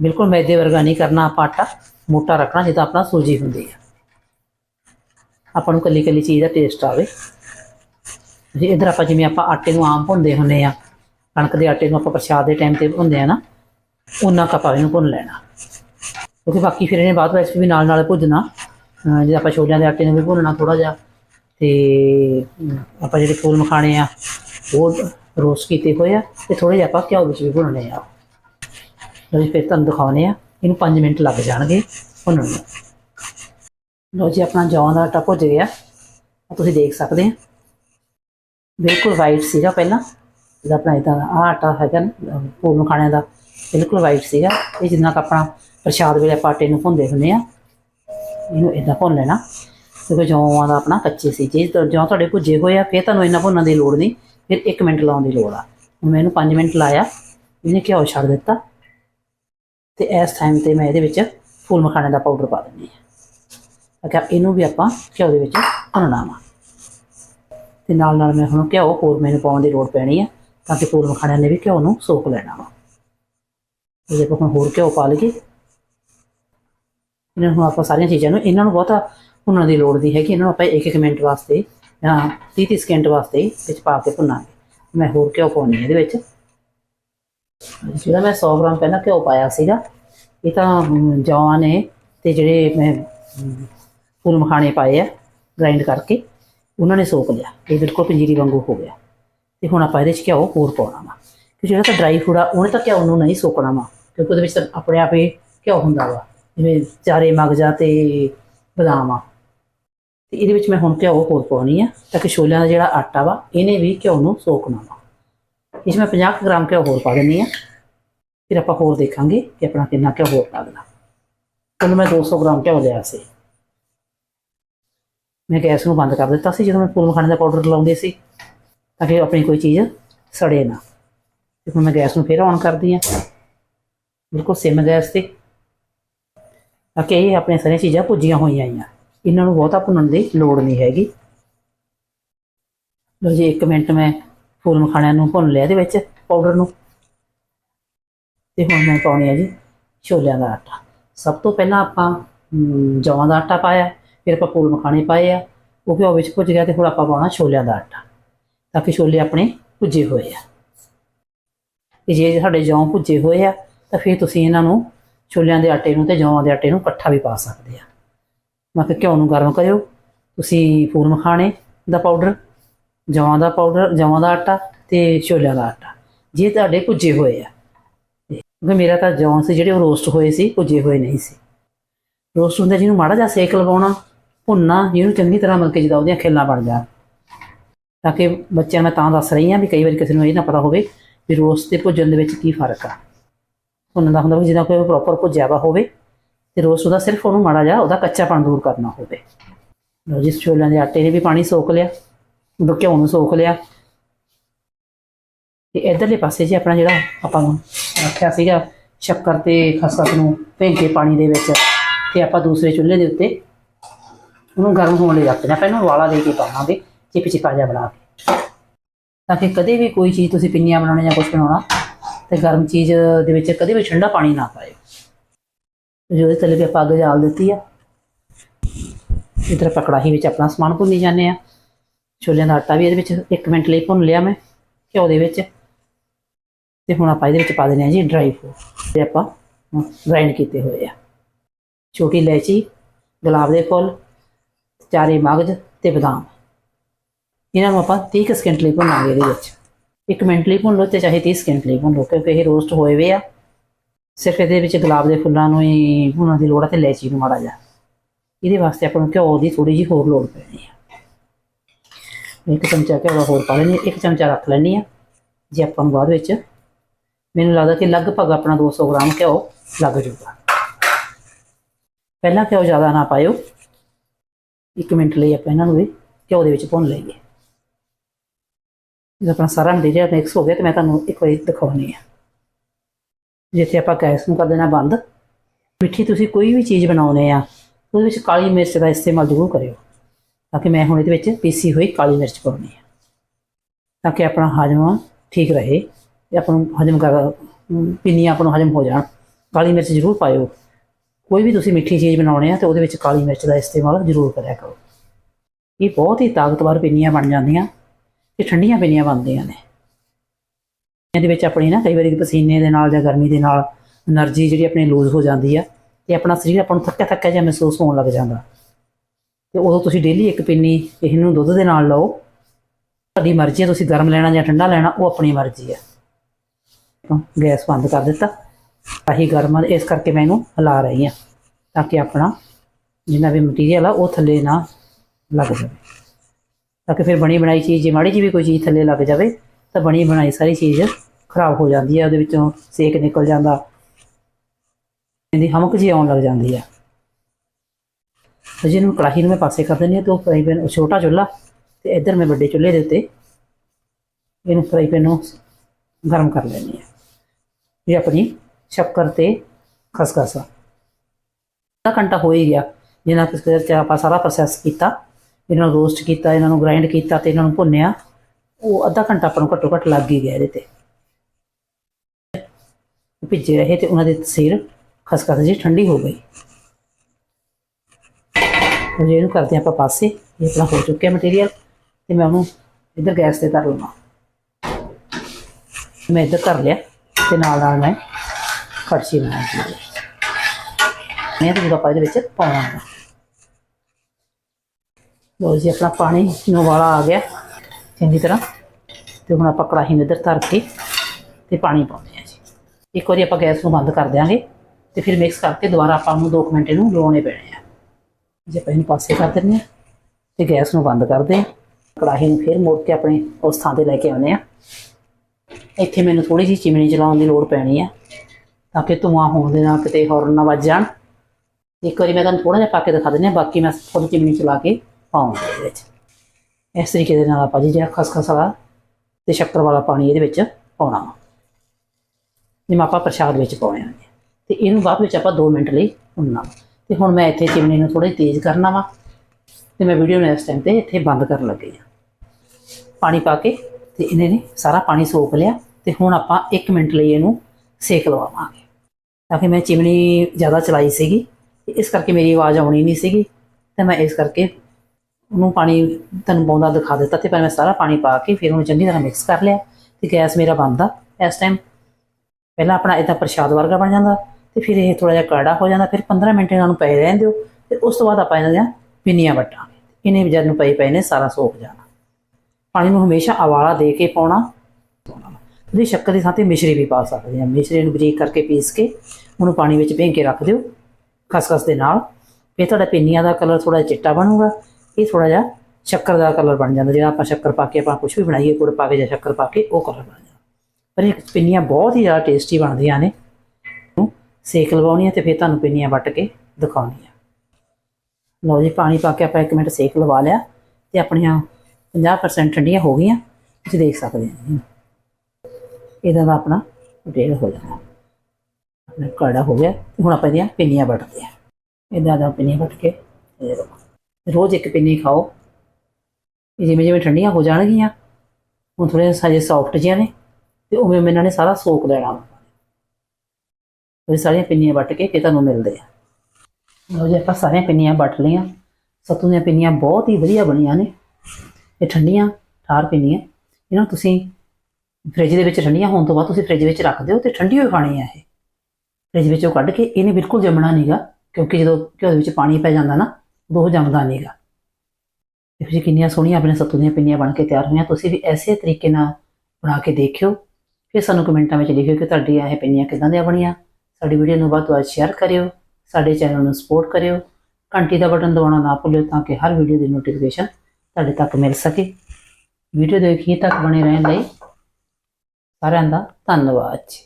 ਬਿਲਕੁਲ ਮੈਦੇ ਵਰਗਾ ਨਹੀਂ ਕਰਨਾ ਆਪਾਂ ਆਟਾ ਮੋਟਾ ਰੱਖਣਾ ਜਿੱਦਾਂ ਆਪਣਾ ਸੂਜੀ ਹੁੰਦੀ ਆ। ਆਪਾਂ ਨੂੰ ਕੱਲੀ ਕੱਲੀ ਚੀਜ਼ ਦਾ ਟੇਸਟ ਆਵੇ। ਜੇ ਇਧਰ ਆਪਾਂ ਜਿਵੇਂ ਆਪਾਂ ਆਟੇ ਨੂੰ ਆਮ ਭੁੰਨਦੇ ਹੁੰਦੇ ਆ, ਕਣਕ ਦੇ ਆਟੇ ਨੂੰ ਆਪਾਂ ਪ੍ਰਸ਼ਾਦ ਦੇ ਟਾਈਮ ਤੇ ਭੁੰਨਦੇ ਆ ਨਾ ਉਹਨਾਂ ਆਪਾਂ ਇਹਨੂੰ ਭੁੰਨ ਲੈਣਾ। ਕਿਉਂਕਿ ਬਾਕੀ ਫਿਰ ਇਹਨੇ ਬਾਅਦ ਵਿੱਚ ਵੀ ਨਾਲ ਨਾਲ ਭੁੱਜਣਾ ਜੇ ਆਪਾਂ ਛੋਲਿਆਂ ਦੇ ਆਟੇ ਨੂੰ ਵੀ ਭੁੰਨਣਾ ਥੋੜਾ ਜਿਹਾ, ਤੇ ਆਪਾਂ ਜਿਹੜੇ ਫੂਲ ਮਖਾਣੇ ਆ, ਉਹ ਰੋਸਟ ਕੀਤੇ ਹੋਏ ਆ, ਤੇ ਥੋੜੇ ਜਿਹਾ ਆਪਾਂ ਘਿਓ ਵਿੱਚ ਵੀ ਭੁੰਨਣੇ ਆ। ਲਓ ਜੀ, ਫਿਰ ਤੁਹਾਨੂੰ ਦਿਖਾਉਣੇ ਆ, ਇਹਨੂੰ 5 ਮਿੰਟ ਲੱਗ ਜਾਣਗੇ ਭੁੰਨਣ ਨੂੰ। ਲਓ ਜੀ, ਆਪਣਾ ਜੌਂ ਦਾ ਆਟਾ ਭੁੱਜ ਗਿਆ। ਤੁਸੀਂ ਦੇਖ ਸਕਦੇ ਆ। ਬਿਲਕੁਲ ਵਾਈਟ ਸੀਗਾ ਪਹਿਲਾਂ ਇਹਦਾ ਆਪਣਾ ਇਦਾਂ ਆਹ ਆਟਾ ਹੈਗਾ ਨਾ ਫੂਲ ਮਖਾਣਿਆਂ ਦਾ, ਬਿਲਕੁਲ ਵਾਈਟ ਸੀਗਾ। ਇਹ ਜਿੰਨਾ ਕੁ ਆਪਣਾ ਪ੍ਰਸ਼ਾਦ ਵੇਲੇ ਆਪਾਂ ਆਟੇ ਨੂੰ ਭੁੰਦੇ ਹੁੰਦੇ ਆ, ਇਹਨੂੰ ਇਦਾਂ ਭੁੰਨ ਲੈਣਾ। ਕਿਉਂਕਿ ਜੌਂਆਂ ਦਾ ਆਪਣਾ ਕੱਚੇ ਸੀ, ਜੇ ਤਾਂ ਜੌਂ ਤੁਹਾਡੇ ਭੁੱਜੇ ਹੋਏ ਆ, ਫਿਰ ਤੁਹਾਨੂੰ ਇੰਨਾ ਭੁੰਨਣ ਦੀ ਲੋੜ ਨਹੀਂ, ਫਿਰ 1 ਮਿੰਟ ਲਾਉਣ ਦੀ ਲੋੜ ਆ। ਹੁਣ ਮੈਂ ਇਹਨੂੰ 5 ਮਿੰਟ ਲਾਇਆ, ਇਹਨੇ ਘਿਓ ਛੱਡ ਦਿੱਤਾ। ਤੇ ਇਸ ਟਾਈਮ ਤੇ ਮੈਂ ਇਹਦੇ ਵਿੱਚ ਫੂਲ ਮਖਾਣੇ ਦਾ ਪਾਊਡਰ ਪਾ ਦਿੰਦੀ ਹਾਂ। ਅਗਰ ਇਹਨੂੰ ਵੀ ਆਪਾਂ ਘਿਓ ਦੇ ਵਿੱਚ ਭੁੰਨਣਾ ਵਾ। ਤੇ ਨਾਲ ਨਾਲ ਮੈਂ ਹੁਣ ਘਿਓ ਕੋਰਮੇ ਨੂੰ ਪਾਉਣ ਦੀ ਲੋੜ ਪੈਣੀ ਆ ਤਾਂ ਕਿ ਫੂਲ ਮਖਾਣਿਆਂ ਨੇ ਵੀ ਘਿਓ ਨੂੰ ਸੋਖ ਲੈਣਾ ਵਾ। ਤੇ ਜੇ ਆਪਾਂ ਹੁਣ ਹੋਰ ਘਿਓ ਪਾ ਲਈਏ। ਇਹਨਾਂ ਨੂੰ ਆਪਾਂ ਸਾਰੀਆਂ ਚੀਜ਼ਾਂ ਨੂੰ ਇਹਨਾਂ ਨੂੰ ਬਹੁਤਾ ਭੁੰਨਣ ਦੀ ਲੋੜ ਨਹੀਂ ਹੈਗੀ ਇਹਨਾਂ ਨੂੰ ਆਪਾਂ ਇੱਕ ਇੱਕ ਮਿੰਟ ਵਾਸਤੇ ਜਾਂ 30 30 ਸਕਿੰਟ ਵਾਸਤੇ ਵਿੱਚ ਪਾ ਕੇ ਭੁੰਨਾਂਗੇ। ਮੈਂ ਹੋਰ ਘਿਓ ਪਾਉਣੀ ਇਹਦੇ ਵਿੱਚ। ਜਿਹੜਾ ਮੈਂ 100 ਗ੍ਰਾਮ ਪਹਿਲਾਂ ਘਿਓ ਪਾਇਆ ਸੀਗਾ ਇਹ ਤਾਂ ਅਮ, ਨੇ ਤੇ ਜਿਹੜੇ ਮੈਂ ਫੁੱਲ ਮਖਾਣੇ ਪਾਏ ਆ ਗ੍ਰਾਈਂਡ ਕਰਕੇ। ਉਹਨਾਂ ਨੇ ਸੋਕ ਲਿਆ ਇਹ ਬਿਲਕੁਲ ਪੰਜੀਰੀ ਵਾਂਗੂ ਹੋ ਗਿਆ। ਤੇ ਹੁਣ ਆਪਾਂ ਇਹਦੇ ਚ ਘਿਓ ਹੋਰ ਪਾਉਣਾ ਵਾ। ਕਿ ਜਿਹੜਾ ਤਾਂ ਡਰਾਈ ਫੂਡ ਆ, ਉਹਨੇ ਤਾਂ ਘਿਓ ਨੂੰ ਨਹੀਂ ਸੋਕਣਾ ਵਾ। ਕਿਉਂਕਿ ਉਹਦੇ ਵਿੱਚ ਤਾਂ ਆਪਣੇ ਆਪ ਹੀ ਘਿਓ ਹੁੰਦਾ ਵਾ। ਜਿਵੇਂ ਚਾਰੇ ਮਗਜਾ ਤੇ ਬਦਾਮ ਆ। ਤੇ ਇਹਦੇ ਵਿੱਚ ਮੈਂ ਹੁਣ ਘਿਓ ਹੋਰ ਪਾਉਣੀ ਆ। ਤਾਂ ਕਿ ਛੋਲਿਆਂ ਦਾ ਜਿਹੜਾ ਆਟਾ ਵਾ, ਇਹਨੇ ਵੀ ਘਿਓ ਨੂੰ ਸੋਕਣਾ ਵਾ। ਇਸ 'ਚ ਮੈਂ 50 ਕੁ ਗ੍ਰਾਮ ਘਿਓ ਹੋਰ ਪਾ ਦਿੰਦੀ ਆ। ਫਿਰ ਆਪਾਂ ਹੋਰ ਦੇਖਾਂਗੇ ਕਿ ਆਪਣਾ ਕਿੰਨਾ ਘਿਓ ਹੋਰ ਲੱਗਦਾ। ਹੁਣ ਮੈਂ 200 ਗ੍ਰਾਮ ਘਿਓ ਲਿਆ ਸੀ। ਮੈਂ ਗੈਸ ਨੂੰ ਬੰਦ ਕਰ ਦਿੱਤਾ ਸੀ ਜਦੋਂ ਮੈਂ ਫੁੱਲ ਮਖਾਣੇ ਦਾ ਪਾਊਡਰ ਲਾਉਂਦੇ ਸੀ ਤਾਂ ਕਿ ਆਪਣੀ ਕੋਈ ਚੀਜ਼ ਸੜੇ ਨਾ। ਤੇ ਹੁਣ ਮੈਂ ਗੈਸ ਨੂੰ ਫਿਰ ਔਨ ਕਰਦੀ ਆ ਬਿਲਕੁਲ ਸਿਮ ਗੈਸ ਤੇ। ਤਾਂ ਕਿ ਇਹ ਆਪਣੀਆਂ ਸਾਰੀਆਂ ਚੀਜ਼ਾਂ ਭੁੱਜੀਆਂ ਹੋਈਆਂ ਆਈਆਂ। ਇਹਨਾਂ ਨੂੰ ਬਹੁਤਾ ਭੁੰਨਣ ਦੀ ਲੋੜ ਨਹੀਂ ਹੈਗੀ। ਲਓ ਜੀ 1 ਮਿੰਟ ਮੈਂ ਫੁੱਲ ਮਖਾਣਿਆਂ ਨੂੰ ਭੁੰਨ ਲਿਆ ਇਹਦੇ ਵਿੱਚ ਪਾਊਡਰ ਨੂੰ। ਤੇ ਹੁਣ ਮੈਂ ਪਾਉਣੀ ਹੈ ਜੀ ਛੋਲਿਆਂ ਦਾ ਆਟਾ। ਸਭ ਤੋਂ ਪਹਿਲਾਂ ਆਪਾਂ ਅਮ, ਦਾ ਆਟਾ ਪਾਇਆ। ਫਿਰ ਆਪਾਂ ਫੁੱਲ ਮਖਾਣੇ ਪਾਏ ਆ, ਉਹ ਘਿਓ ਵਿੱਚ ਭੁੱਜ ਗਿਆ ਤੇ ਹੁਣ ਆਪਾਂ ਪਾਉਣਾ ਛੋਲਿਆਂ ਦਾ ਆਟਾ, ਤਾਂ ਕਿ ਛੋਲੇ ਆਪਣੇ ਭੁੱਜੇ ਹੋਏ ਆ। ਤੇ ਜੇ ਸਾਡੇ ਜੌਂ ਭੁੱਜੇ ਹੋਏ ਆ, ਤਾਂ ਫਿਰ ਤੁਸੀਂ ਇਹਨਾਂ ਨੂੰ ਛੋਲਿਆਂ ਦੇ ਆਟੇ ਨੂੰ ਤੇ ਜੌਆਂ ਦੇ ਆਟੇ ਨੂੰ ਇਕੱਠਾ ਵੀ ਪਾ ਸਕਦੇ ਆ। ਮੈਂ ਕਿ ਘਿਓ ਨੂੰ ਗਰਮ ਕਰਿਓ, ਤੁਸੀਂ ਫੂਲ ਮਖਾਣੇ ਦਾ ਪਾਊਡਰ, ਜੌਆਂ ਦਾ ਪਾਊਡਰ, ਜੌਆਂ ਦਾ ਆਟਾ ਤੇ ਛੋਲਿਆਂ ਦਾ ਆਟਾ, ਜੇ ਤੁਹਾਡੇ ਭੁੱਜੇ ਹੋਏ ਆ। ਕਿਉਂਕਿ ਮੇਰਾ ਤਾਂ ਜੌਂ ਸੀ ਜਿਹੜੇ ਉਹ ਰੋਸਟ ਹੋਏ ਸੀ, ਭੁੱਜੇ ਹੋਏ ਨਹੀਂ ਸੀ। ਰੋਸਟ ਹੁੰਦੇ ਜਿਹਨੂੰ ਮਾੜਾ ਜਿਹਾ ਸੇਕ ਲਗਾਉਣਾ ਭੁੰਨਣਾ ਜਿਹਨੂੰ ਚੰਗੀ ਤਰ੍ਹਾਂ ਮਤਲਬ ਕਿ ਜਿੱਦਾਂ ਉਹਦੀਆਂ ਖੇਲਾਂ ਬਣ ਜਾਣ। ਤਾਂ ਕਿ ਬੱਚਿਆਂ ਮੈਂ ਤਾਂ ਦੱਸ ਰਹੀ ਹਾਂ ਵੀ ਕਈ ਵਾਰੀ ਕਿਸੇ ਨੂੰ ਇਹ ਨਾ ਪਤਾ ਹੋਵੇ ਵੀ ਰੋਸਟ ਤੇ ਭੁੱਜਣ ਦੇ ਵਿੱਚ ਕੀ ਫ਼ਰਕ ਆ। ਭੁੰਨਣ ਦਾ ਹੁੰਦਾ ਵੀ ਜਿੱਦਾਂ ਕੋਈ ਪ੍ਰੋਪਰ ਭੁੱਜਿਆ ਵਾ ਹੋਵੇ, ਤੇ ਰੋਸਟ ਉਹਦਾ ਸਿਰਫ ਉਹਨੂੰ ਮਾੜਾ ਜਿਹਾ ਉਹਦਾ ਕੱਚਾਪਣ ਦੂਰ ਕਰਨਾ ਹੋਵੇ। ਲਓ ਜੀ, ਛੋਲਿਆਂ ਦੇ ਆਟੇ ਨੇ ਵੀ ਪਾਣੀ ਸੋਖ ਲਿਆ ਉਹ ਘਿਓ ਨੂੰ ਸੋਖ ਲਿਆ। ਤੇ ਇਧਰਲੇ ਪਾਸੇ ਜੀ ਆਪਣਾ ਜਿਹੜਾ ਆਪਾਂ ਨੂੰ ਰੱਖਿਆ ਸੀਗਾ ਸ਼ੱਕਰ ਤੇ ਖਸਖਸ ਨੂੰ ਭੇਂ ਪਾਣੀ ਦੇ ਵਿੱਚ, ਤੇ ਆਪਾਂ ਦੂਸਰੇ ਚੁੱਲ੍ਹੇ ਦੇ ਉੱਤੇ ਉਹਨੂੰ ਗਰਮ ਹੋਣ ਲਈ ਰੱਖ ਦੇਣਾ ਪਹਿਲਾਂ ਵਾਲਾ ਦੇ ਕੇ ਪਾਵਾਂਗੇ ਚਿਪ ਚਿਪਾ ਜਿਹਾ ਬਣਾ ਕੇ। ਤਾਂ ਕਿ ਕਦੇ ਵੀ ਕੋਈ ਚੀਜ਼ ਤੁਸੀਂ ਪਿੰਨੀਆਂ ਬਣਾਉਣਾ ਜਾਂ ਕੁਝ ਬਣਾਉਣਾ, ਤੇ ਗਰਮ ਚੀਜ਼ ਦੇ ਵਿੱਚ ਕਦੇ ਵੀ ਠੰਡਾ ਪਾਣੀ ਨਾ ਪਾਇਓ। ਜੋ ਇਹਦੇ ਥੱਲੇ ਵੀ ਆਪਾਂ ਅੱਗ ਜਾਲ ਦਿੱਤੀ ਆ, ਇਧਰ ਆਪਾਂ ਕੜਾਹੀ ਵਿੱਚ ਆਪਣਾ ਸਮਾਨ ਭੁੰਨੀ ਜਾਂਦੇ ਆ ਛੋਲਿਆਂ ਦਾ ਆਟਾ ਵੀ ਇਹਦੇ ਵਿੱਚ 1 ਮਿੰਟ ਲਈ ਭੁੰਨ ਲਿਆ ਮੈਂ, ਘਿਓ ਦੇ ਵਿੱਚ। ਤੇ ਹੁਣ ਆਪਾਂ ਇਹਦੇ ਵਿੱਚ ਪਾ ਦਿੰਦੇ ਆ ਜੀ ਡਰਾਈ ਫਰੂਟ ਤੇ ਆਪਾਂ ਗ੍ਰਾਈਂਡ ਕੀਤੇ ਹੋਏ ਆ। ਛੋਟੀ ਇਲਾਇਚੀ, ਗੁਲਾਬ ਦੇ ਫੁੱਲ ਚਾਰੇ ਮਗਜ ਤੇ ਬਦਾਮ। ਇਹਨਾਂ ਨੂੰ ਆਪਾਂ 30 ਕੁ ਸਕਿੰਟ ਲਈ ਭੁੰਨਾਂਗੇ ਇਹਦੇ ਵਿੱਚ। ਇੱਕ ਮਿੰਟ ਲਈ ਭੁੰਨ ਲਓ ਤੇ ਚਾਹੇ 30 ਸਕਿੰਟ ਲਈ ਭੁੰਨ ਲਓ, ਕਿਉਂਕਿ ਇਹ ਰੋਸਟ ਹੋਏ ਵੇ ਆ। ਸਿਰਫ ਇਹਦੇ ਵਿੱਚ ਗੁਲਾਬ ਦੇ ਫੁੱਲਾਂ ਨੂੰ ਹੀ ਭੁੰਨਣ ਦੀ ਲੋੜ ਹੈ ਤੇ ਲੈਚੀ ਨੂੰ ਮਾੜਾ ਜਿਹਾ। ਇਹਦੇ ਵਾਸਤੇ ਆਪਾਂ ਨੂੰ ਘਿਓ ਦੀ ਥੋੜੀ ਜਿਹੀ ਹੋਰ ਲੋੜ ਪੈਣੀ ਆ। ਇੱਕ ਚਮਚਾ ਘਿਓ ਦਾ ਹੋਰ ਪਾ ਲੈਣੀ ਇੱਕ ਚਮਚਾ ਰੱਖ ਲੈਣੀ ਆ ਜੇ ਆਪਾਂ ਨੂੰ ਬਾਅਦ ਵਿੱਚ ਮੈਨੂੰ ਲੱਗਦਾ ਕਿ ਲਗਭਗ ਆਪਣਾ 200 ਗ੍ਰਾਮ ਘਿਓ ਲੱਗ ਜੂਗਾ। ਪਹਿਲਾਂ ਘਿਓ ਜ਼ਿਆਦਾ ਨਾ ਪਾਇਓ। ਇੱਕ ਮਿੰਟ ਲਈ ਆਪਾਂ ਇਹਨਾਂ ਨੂੰ ਵੀ ਘਿਓ ਦੇ ਵਿੱਚ ਭੁੰਨ ਲਈਏ। ਜੇ ਆਪਣਾ ਸਾਰਾ ਮਟੀਰੀਅਲ ਮਿਕਸ ਹੋ ਗਿਆ ਤੇ ਮੈਂ ਤੁਹਾਨੂੰ ਇੱਕ ਵਾਰੀ ਦਿਖਾਉਣੀ ਆ। ਜਿੱਥੇ ਆਪਾਂ ਗੈਸ ਨੂੰ ਕਰ ਦੇਣਾ ਬੰਦ। ਮਿੱਠੀ ਤੁਸੀਂ ਕੋਈ ਵੀ ਚੀਜ਼ ਬਣਾਉਨੇ ਆ ਉਹਦੇ ਵਿੱਚ ਕਾਲੀ ਮਿਰਚ ਦਾ ਇਸਤੇਮਾਲ ਜ਼ਰੂਰ ਕਰਿਓ ਤਾਂ ਕਿ ਮੈਂ ਹੁਣ ਇਹਦੇ ਵਿੱਚ ਪੀਸੀ ਹੋਈ ਕਾਲੀ ਮਿਰਚ ਪਾਉਣੀ ਹੈ ਤਾਂ ਕਿ ਆਪਣਾ ਹਜਮ ਠੀਕ ਰਹੇ ਤੇ ਆਪਾਂ ਨੂੰ ਹਜਮ ਕਰ ਅਮ, ਪਿੰਨੀਆਂ ਆਪਾਂ ਨੂੰ ਹਜਮ ਹੋ ਜਾਣ। ਕਾਲੀ ਮਿਰਚ ਜ਼ਰੂਰ ਪਾਇਓ। ਕੋਈ ਵੀ ਤੁਸੀਂ ਮਿੱਠੀ ਚੀਜ਼ ਬਣਾਉਣੇ ਆ ਤੇ ਉਹਦੇ ਵਿੱਚ ਕਾਲੀ ਮਿਰਚ ਦਾ ਇਸਤੇਮਾਲ ਜ਼ਰੂਰ ਕਰਿਆ ਕਰੋ। ਇਹ ਬਹੁਤ ਹੀ ਤਾਕਤਵਰ ਪਿੰਨੀਆਂ ਬਣ ਜਾਂਦੀਆਂ ਤੇ ਠੰਡੀਆਂ ਪਿੰਨੀਆਂ ਬਣਦੀਆਂ ਨੇ। ਇਹਦੇ ਵਿੱਚ ਆਪਣੀ ਨਾ ਕਈ ਵਾਰੀ ਪਸੀਨੇ ਦੇ ਨਾਲ ਜਾਂ ਗਰਮੀ ਦੇ ਨਾਲ એનર્ਜੀ ਜਿਹੜੀ ਆਪਣੀ ਲੂਜ਼ ਹੋ ਜਾਂਦੀ ਆ ਤੇ ਆਪਣਾ ਸਰੀਰ ਆਪਾਂ ਨੂੰ ਥੱਕਿਆ ਥੱਕਿਆ ਜਿਹਾ ਮਹਿਸੂਸ ਹੋਣ ਲੱਗ ਜਾਂਦਾ। ਤੇ ਉਦੋਂ ਤੁਸੀਂ ਡੇਲੀ ਇੱਕ ਪਿੰਨੀ ਇਹਨੂੰ ਦੁੱਧ ਦੇ ਨਾਲ ਲਓ। ਤੁਹਾਡੀ ਮਰਜ਼ੀ ਹੈ ਤੁਸੀਂ ਗਰਮ ਲੈਣਾ ਜਾਂ ਠੰਡਾ ਲੈਣਾ, ਉਹ ਆਪਣੀ ਮਰਜ਼ੀ ਹੈ ਗੈਸ ਬੰਦ ਕਰ ਦਿੱਤਾ। ਆਹੀ ਗਰਮ ਆ, ਇਸ ਕਰਕੇ ਮੈਂ ਇਹਨੂੰ ਹਿਲਾ ਰਹੀ ਹਾਂ, ਤਾਂ ਕਿ ਆਪਣਾ ਜਿੰਨਾ ਵੀ ਮਟੀਰੀਅਲ ਆ, ਉਹ ਥੱਲੇ ਨਾ ਲੱਗ ਜਾਵੇ। ਤਾਂ ਕਿ ਫਿਰ ਬਣੀ ਬਣਾਈ ਚੀਜ਼, ਜੇ ਮਾੜੀ ਜਿਹੀ ਵੀ ਕੋਈ ਚੀਜ਼ ਥੱਲੇ ਲੱਗ ਜਾਵੇ, ਤਾਂ ਬਣੀ ਬਣਾਈ ਸਾਰੀ ਚੀਜ਼ ਖਰਾਬ ਹੋ ਜਾਂਦੀ ਹੈ ਉਹਦੇ ਵਿੱਚੋਂ ਸੇਕ ਨਿਕਲ ਜਾਂਦਾ। ਇਹਦੀ ਹਮਕ ਜੀ ਆਉਣ ਲੱਗ ਜਾਂਦੀ ਹੈ ਜਿਹਨੂੰ ਕੜਾਹੀ ਨੂੰ ਮੈਂ ਪਾਸੇ ਕਰ ਦਿੰਦੀ ਹਾਂ, ਤੇ ਉਹ ਫਰਾਈ ਪੈਨ, ਉਹ ਛੋਟਾ ਚੁੱਲ੍ਹਾ, ਤੇ ਇੱਧਰ ਮੈਂ ਵੱਡੇ ਚੁੱਲ੍ਹੇ ਦੇ ਉੱਤੇ ਇਹਨੂੰ ਫਰਾਈ ਪੈਨ ਨੂੰ ਗਰਮ ਕਰ ਲੈਣੀ ਹੈ। ਇਹ ਆਪਣੀ ਸ਼ੱਕਰ ਤੇ ਖਸਖਸ। ਅੱਧਾ ਘੰਟਾ ਹੋ ਹੀ ਗਿਆ। ਜਿੰਨਾ ਕਿਸੇ ਚ ਆਪਾਂ ਸਾਰਾ ਪ੍ਰੋਸੈਸ ਕੀਤਾ, ਇਹਨਾਂ ਨੂੰ ਰੋਸਟ ਕੀਤਾ, ਇਹਨਾਂ ਨੂੰ ਗ੍ਰਾਈਂਡ ਕੀਤਾ ਤੇ ਇਹਨਾਂ ਨੂੰ ਭੁੰਨਿਆ, ਉਹ ਅੱਧਾ ਘੰਟਾ ਆਪਾਂ ਨੂੰ ਘੱਟੋ ਘੱਟ ਲੱਗ ਹੀ ਗਿਆ ਇਹਦੇ ਤੇ। ਭਿੱਜੇ ਰਹੇ ਤੇ ਉਹਨਾਂ ਦੇ ਸਿਰ ਖਸਖਸ ਜੀ ਠੰਡੀ ਹੋ ਗਈ। ਹੁਣ ਇਹਨੂੰ ਕਰਦੇ ਆਪਾਂ ਪਾਸੇ, ਇਹ ਆਪਣਾ ਹੋ ਚੁੱਕਿਆ ਮਟੀਰੀਅਲ ਤੇ ਮੈਂ ਉਹਨੂੰ ਇੱਧਰ ਗੈਸ ਤੇ ਧਰ ਲਵਾਂ। ਮੈਂ ਇੱਧਰ ਧਰ ਲਿਆ ਤੇ ਨਾਲ ਨਾਲ ਮੈਂ ਕੜਛੀ ਬਣਾਈ ਮੈਂ ਤਾਂ ਜਦੋਂ ਆਪਾਂ ਇਹਦੇ ਵਿੱਚ ਪਾਵਾਂਗਾ ਲੋ ਜੀ, ਆਪਣਾ ਪਾਣੀ ਨੂੰ ਵਾਲਾ ਆ ਗਿਆ। ਚੰਗੀ ਤਰ੍ਹਾਂ। ਤੇ ਹੁਣ ਆਪਾਂ ਕੜਾਹੀ ਨੂੰ ਇੱਧਰ ਧਰ ਕੇ ਤੇ ਪਾਣੀ ਪਾਉਂਦੇ ਹਾਂ ਜੀ। ਇੱਕ ਵਾਰੀ ਆਪਾਂ ਗੈਸ ਨੂੰ ਬੰਦ ਕਰ ਦਿਆਂਗੇ ਤੇ ਫਿਰ ਮਿਕਸ ਕਰਕੇ ਦੁਬਾਰਾ ਆਪਾਂ ਨੂੰ 2 ਮਿੰਟ ਇਹਨੂੰ ਲਾਉਣੇ ਪੈਣੇ ਆ। ਜੇ ਆਪਾਂ ਇਹਨੂੰ ਪਾਸੇ ਕਰ ਦਿੰਦੇ ਹਾਂ ਤੇ ਗੈਸ ਨੂੰ ਬੰਦ ਕਰਦੇ ਹਾਂ। ਕੜਾਹੀ ਨੂੰ ਫਿਰ ਮੋੜ ਕੇ ਆਪਣੇ ਉਸ ਥਾਂ ਤੇ ਲੈ ਕੇ ਆਉਂਦੇ ਆ ਇੱਥੇ ਮੈਨੂੰ ਥੋੜੀ ਜਿਹੀ ਚਿਮਨੀ ਚਲਾਉਣ ਦੀ ਲੋੜ ਪੈਣੀ ਆ। ਤਾਂ ਕਿ ਧੂਆਂ ਹੋਣ ਦੇ ਨਾਲ ਕਿਤੇ ਹੋਰ ਨਾ ਵੱਜ ਜਾਣ। ਇੱਕ ਵਾਰੀ ਮੈਂ ਤੁਹਾਨੂੰ ਥੋੜਾ ਜਿਹਾ ਪਾ ਕੇ ਦਿਖਾ ਦਿੰਦੀ ਹਾਂ, ਬਾਕੀ ਮੈਂ ਥੋੜੀ ਚਿਮਨੀ ਚਲਾ ਕੇ ਪਾਉਂਗੀ ਇਹਦੇ ਵਿੱਚ। ਇਸ ਤਰੀਕੇ ਦੇ ਨਾਲ ਆਪਾਂ ਜੀ ਜਿਹੜਾ ਖਸਖਸ ਵਾਲਾ ਤੇ ਸ਼ੱਕਰ ਵਾਲਾ ਪਾਣੀ ਇਹਦੇ ਵਿੱਚ ਪਾਉਣਾ ਵਾ। ਜਿਵੇਂ ਆਪਾਂ ਪ੍ਰਸ਼ਾਦ ਵਿੱਚ ਪਾਉਣੇ ਹੁੰਦੇ ਆ। ਤੇ ਇਹਨੂੰ ਬਾਅਦ ਵਿੱਚ ਆਪਾਂ 2 ਮਿੰਟ ਲਈ ਭੁੰਨਣਾ ਵਾ। ਤੇ ਹੁਣ ਮੈਂ ਇੱਥੇ ਚਿਮਨੀ ਨੂੰ ਥੋੜਾ ਤੇਜ਼ ਕਰਨਾ ਵਾ ਤੇ ਮੈਂ ਵੀਡੀਓ ਨੂੰ ਇਸ ਟਾਈਮ ਤੇ ਇੱਥੇ ਬੰਦ ਕਰਨ ਲੱਗੀ ਆ। ਪਾਣੀ ਪਾ ਕੇ ਤੇ ਇਹਨੇ ਨੇ ਸਾਰਾ ਪਾਣੀ ਸੋਖ ਲਿਆ ਤੇ ਹੁਣ ਆਪਾਂ 1 ਮਿੰਟ ਲਈ ਇਹਨੂੰ ਸੇਕ ਲਵਾਵਾਂਗੇ। ਤਾਂ ਕਿ ਮੈਂ ਚਿਮਨੀ ਜ਼ਿਆਦਾ ਚਲਾਈ ਸੀਗੀ। ਤੇ ਇਸ ਕਰਕੇ ਮੇਰੀ ਆਵਾਜ਼ ਆਉਣੀ ਨਹੀਂ ਸੀਗੀ। ਤੇ ਮੈਂ ਇਸ ਕਰਕੇ ਉਹਨੂੰ ਪਾਣੀ ਤੁਹਾਨੂੰ ਪਾਉਂਦਾ ਦਿਖਾ ਦਿੱਤਾ ਤੇ ਪਰ ਮੈਂ ਸਾਰਾ ਪਾਣੀ ਪਾ ਕੇ ਫਿਰ ਉਹਨੂੰ ਚੰਗੀ ਤਰ੍ਹਾਂ ਮਿਕਸ ਕਰ ਲਿਆ ਤੇ ਗੈਸ ਮੇਰਾ ਬੰਦ ਆ ਇਸ ਟਾਈਮ ਪਹਿਲਾਂ ਆਪਣਾ ਇਹਦਾ ਪ੍ਰਸ਼ਾਦ ਵਰਗਾ ਬਣ ਜਾਂਦਾ ਤੇ ਫਿਰ ਇਹ ਥੋੜਾ ਜਿਹਾ ਕਾੜਾ ਹੋ ਜਾਂਦਾ, ਫਿਰ 15 ਮਿੰਟ ਇਹਨਾਂ ਨੂੰ ਪਏ ਰਹਿਣ ਦਿਓ। ਤੇ ਉਸ ਤੋਂ ਬਾਅਦ ਆਪਾਂ ਇਹਨਾਂ ਦੀਆਂ ਪਿੰਨੀਆਂ ਵੱਟਾਂਗੇ। ਇਹਨੇ ਜਦ ਨੂੰ ਪਏ ਪਏ ਨੇ ਸਾਰਾ ਸੋਖ ਜਾਣਾ। ਪਾਣੀ ਨੂੰ ਹਮੇਸ਼ਾ ਉਬਾਲਾ ਦੇ ਕੇ ਪਾਉਣਾ। ਤੁਸੀਂ ਸ਼ੱਕਰ ਦੀ ਥਾਂ ਤੇ ਮਿਸ਼ਰੀ ਵੀ ਪਾ ਸਕਦੇ ਆ ਮਿਸ਼ਰੀ ਨੂੰ ਬਰੀਕ ਕਰਕੇ ਪੀਸ ਕੇ ਉਹਨੂੰ ਪਾਣੀ ਵਿੱਚ ਭੇਂ ਕੇ ਰੱਖ ਦਿਓ ਖਸਖਸ ਦੇ ਨਾਲ। ਫਿਰ ਤੁਹਾਡਾ ਪਿੰਨੀਆਂ ਦਾ ਕਲਰ ਥੋੜਾ ਜਿਹਾ ਚਿੱਟਾ ਬਣੂਗਾ। ਇਹ ਥੋੜਾ ਜਿਹਾ ਸ਼ੱਕਰ ਦਾ ਕਲਰ ਬਣ ਜਾਂਦਾ। ਜਿਹੜਾ ਆਪਾਂ ਸ਼ੱਕਰ ਪਾ ਕੇ ਆਪਾਂ ਕੁਝ ਵੀ ਬਣਾਈਏ, ਗੁੜ ਪਾ ਕੇ ਜਾਂ ਸ਼ੱਕਰ ਪਾ ਕੇ, ਉਹ ਕਲਰ ਬਣ ਜਾਂਦਾ। ਪਰ ਇਹ ਪਿੰਨੀਆਂ ਬਹੁਤ ਹੀ ਜ਼ਿਆਦਾ ਟੇਸਟੀ ਬਣਦੀਆਂ ਨੇ। ਸੇਕ ਲਵਾਉਣੀ ਹੈ ਤੇ ਫਿਰ ਤੁਹਾਨੂੰ ਪਿੰਨੀਆਂ ਵੱਟ ਕੇ ਦਿਖਾਉਣੀ ਆ ਲਓ ਜੀ, ਪਾਣੀ ਪਾ ਕੇ ਆਪਾਂ 1 ਮਿੰਟ ਸੇਕ ਲਵਾ ਲਿਆ ਤੇ ਆਪਣੀਆਂ 50% ਠੰਡੀਆਂ ਹੋ ਗਈਆਂ। ਤੁਸੀਂ ਦੇਖ ਸਕਦੇ ਹੋ। ਇਹਦਾ ਦਾ ਆਪਣਾ ਡੇਢ ਹੋ ਜਾਣਾ। ਆਪਣਾ ਕਾੜਾ ਹੋ ਗਿਆ ਤੇ ਹੁਣ ਆਪਾਂ ਇਹਦੀਆਂ ਪਿੰਨੀਆਂ ਵੱਟਦੇ ਆ ਇਹਦਾ ਦਾ ਪਿੰਨੀਆਂ ਵੱਟ ਕੇ ਇਹ ਦੇਖੋ ਰੋਜ਼ ਇੱਕ ਪਿੰਨੀ ਖਾਓ। ਇਹ ਜਿਵੇਂ ਜਿਵੇਂ ਠੰਡੀਆਂ ਹੋ ਜਾਣਗੀਆਂ, ਹੁਣ ਥੋੜੇ ਸਾਜੇ ਸੌਫਟ ਜਿਹੀਆਂ ਨੇ, ਤੇ ਉਵੇਂ ਉਵੇਂ ਇਹਨਾਂ ਨੇ ਸਾਰਾ ਸੋਕ ਲੈਣਾ। ਉਹ ਸਾਰੀਆਂ ਪਿੰਨੀਆਂ ਵੱਟ ਕੇ ਕਿ ਤੁਹਾਨੂੰ ਮਿਲਦੇ ਆ। ਲਓ ਜੀ, ਆਪਾਂ ਸਾਰੀਆਂ ਪਿੰਨੀਆਂ ਵੱਟ ਲਈਆਂ। ਸੱਤੂ ਦੀਆਂ ਪਿੰਨੀਆਂ ਬਹੁਤ ਹੀ ਵਧੀਆ ਬਣੀਆਂ ਨੇ। ਇਹ ਠੰਡੀਆਂ, ਠਾਰ ਪਿੰਨੀਆਂ। ਇਹਨਾਂ ਨੂੰ ਤੁਸੀਂ ਫ੍ਰਿਜ ਦੇ ਵਿੱਚ ਠੰਡੀਆਂ ਹੋਣ ਤੋਂ ਬਾਅਦ ਤੁਸੀਂ ਫ੍ਰਿਜ ਵਿੱਚ ਰੱਖ ਦਿਓ ਤੇ ਠੰਡੀ ਹੋਈ ਖਾਣੀ ਹੈ ਇਹ। ਫ੍ਰਿਜ ਵਿੱਚੋਂ ਕੱਢ ਕੇ ਇਹਨੇ ਬਿਲਕੁਲ ਜੰਮਣਾ ਨਹੀਂਗਾ ਕਿਉਂਕਿ ਜਦੋਂ ਘਿਓ ਦੇ ਵਿੱਚ ਪਾਣੀ ਪੈ ਜਾਂਦਾ ਨਾ, ਉਦੋਂ ਉਹ ਜੰਮਦਾ ਨਹੀਂਗਾ ਦੇਖੋ ਜੀ ਕਿੰਨੀਆਂ ਸੋਹਣੀਆਂ ਆਪਣੇ ਸੱਤੂ ਦੀਆਂ ਪਿੰਨੀਆਂ ਬਣ ਕੇ ਤਿਆਰ ਹੋਈਆਂ, ਤੁਸੀਂ ਵੀ ਐਸੇ ਤਰੀਕੇ ਨਾਲ ਬਣਾ ਕੇ ਦੇਖਿਓ। ਫਿਰ ਸਾਨੂੰ ਕਮੈਂਟਾਂ ਵਿੱਚ ਲਿਖਿਓ ਕਿ ਤੁਹਾਡੀ ਇਹ ਪਿੰਨੀਆਂ ਕਿਦਾਂ ਦੀਆਂ ਬਣੀਆਂ। ਸਾਡੀ ਵੀਡੀਓ ਨੂੰ ਵੱਧ ਤੋਂ ਵੱਧ ਸ਼ੇਅਰ ਕਰਿਓ, ਸਾਡੇ ਚੈਨਲ ਨੂੰ ਸਪੋਰਟ ਕਰਿਓ, ਘੰਟੀ ਦਾ ਬਟਨ ਦਬਾਉਣਾ ਨਾ ਭੁੱਲਿਓ ਤਾਂ ਕਿ ਹਰ ਵੀਡੀਓ ਦੀ ਨੋਟੀਫਿਕੇਸ਼ਨ ਤੁਹਾਡੇ ਤੱਕ ਮਿਲ ਸਕੇ। ਵੀਡੀਓ ਦੇ ਅਖੀਰ ਤੱਕ ਬਣੇ ਰਹਿਣ ਲਈ ਸਾਰਿਆਂ ਦਾ ਧੰਨਵਾਦ ਜੀ।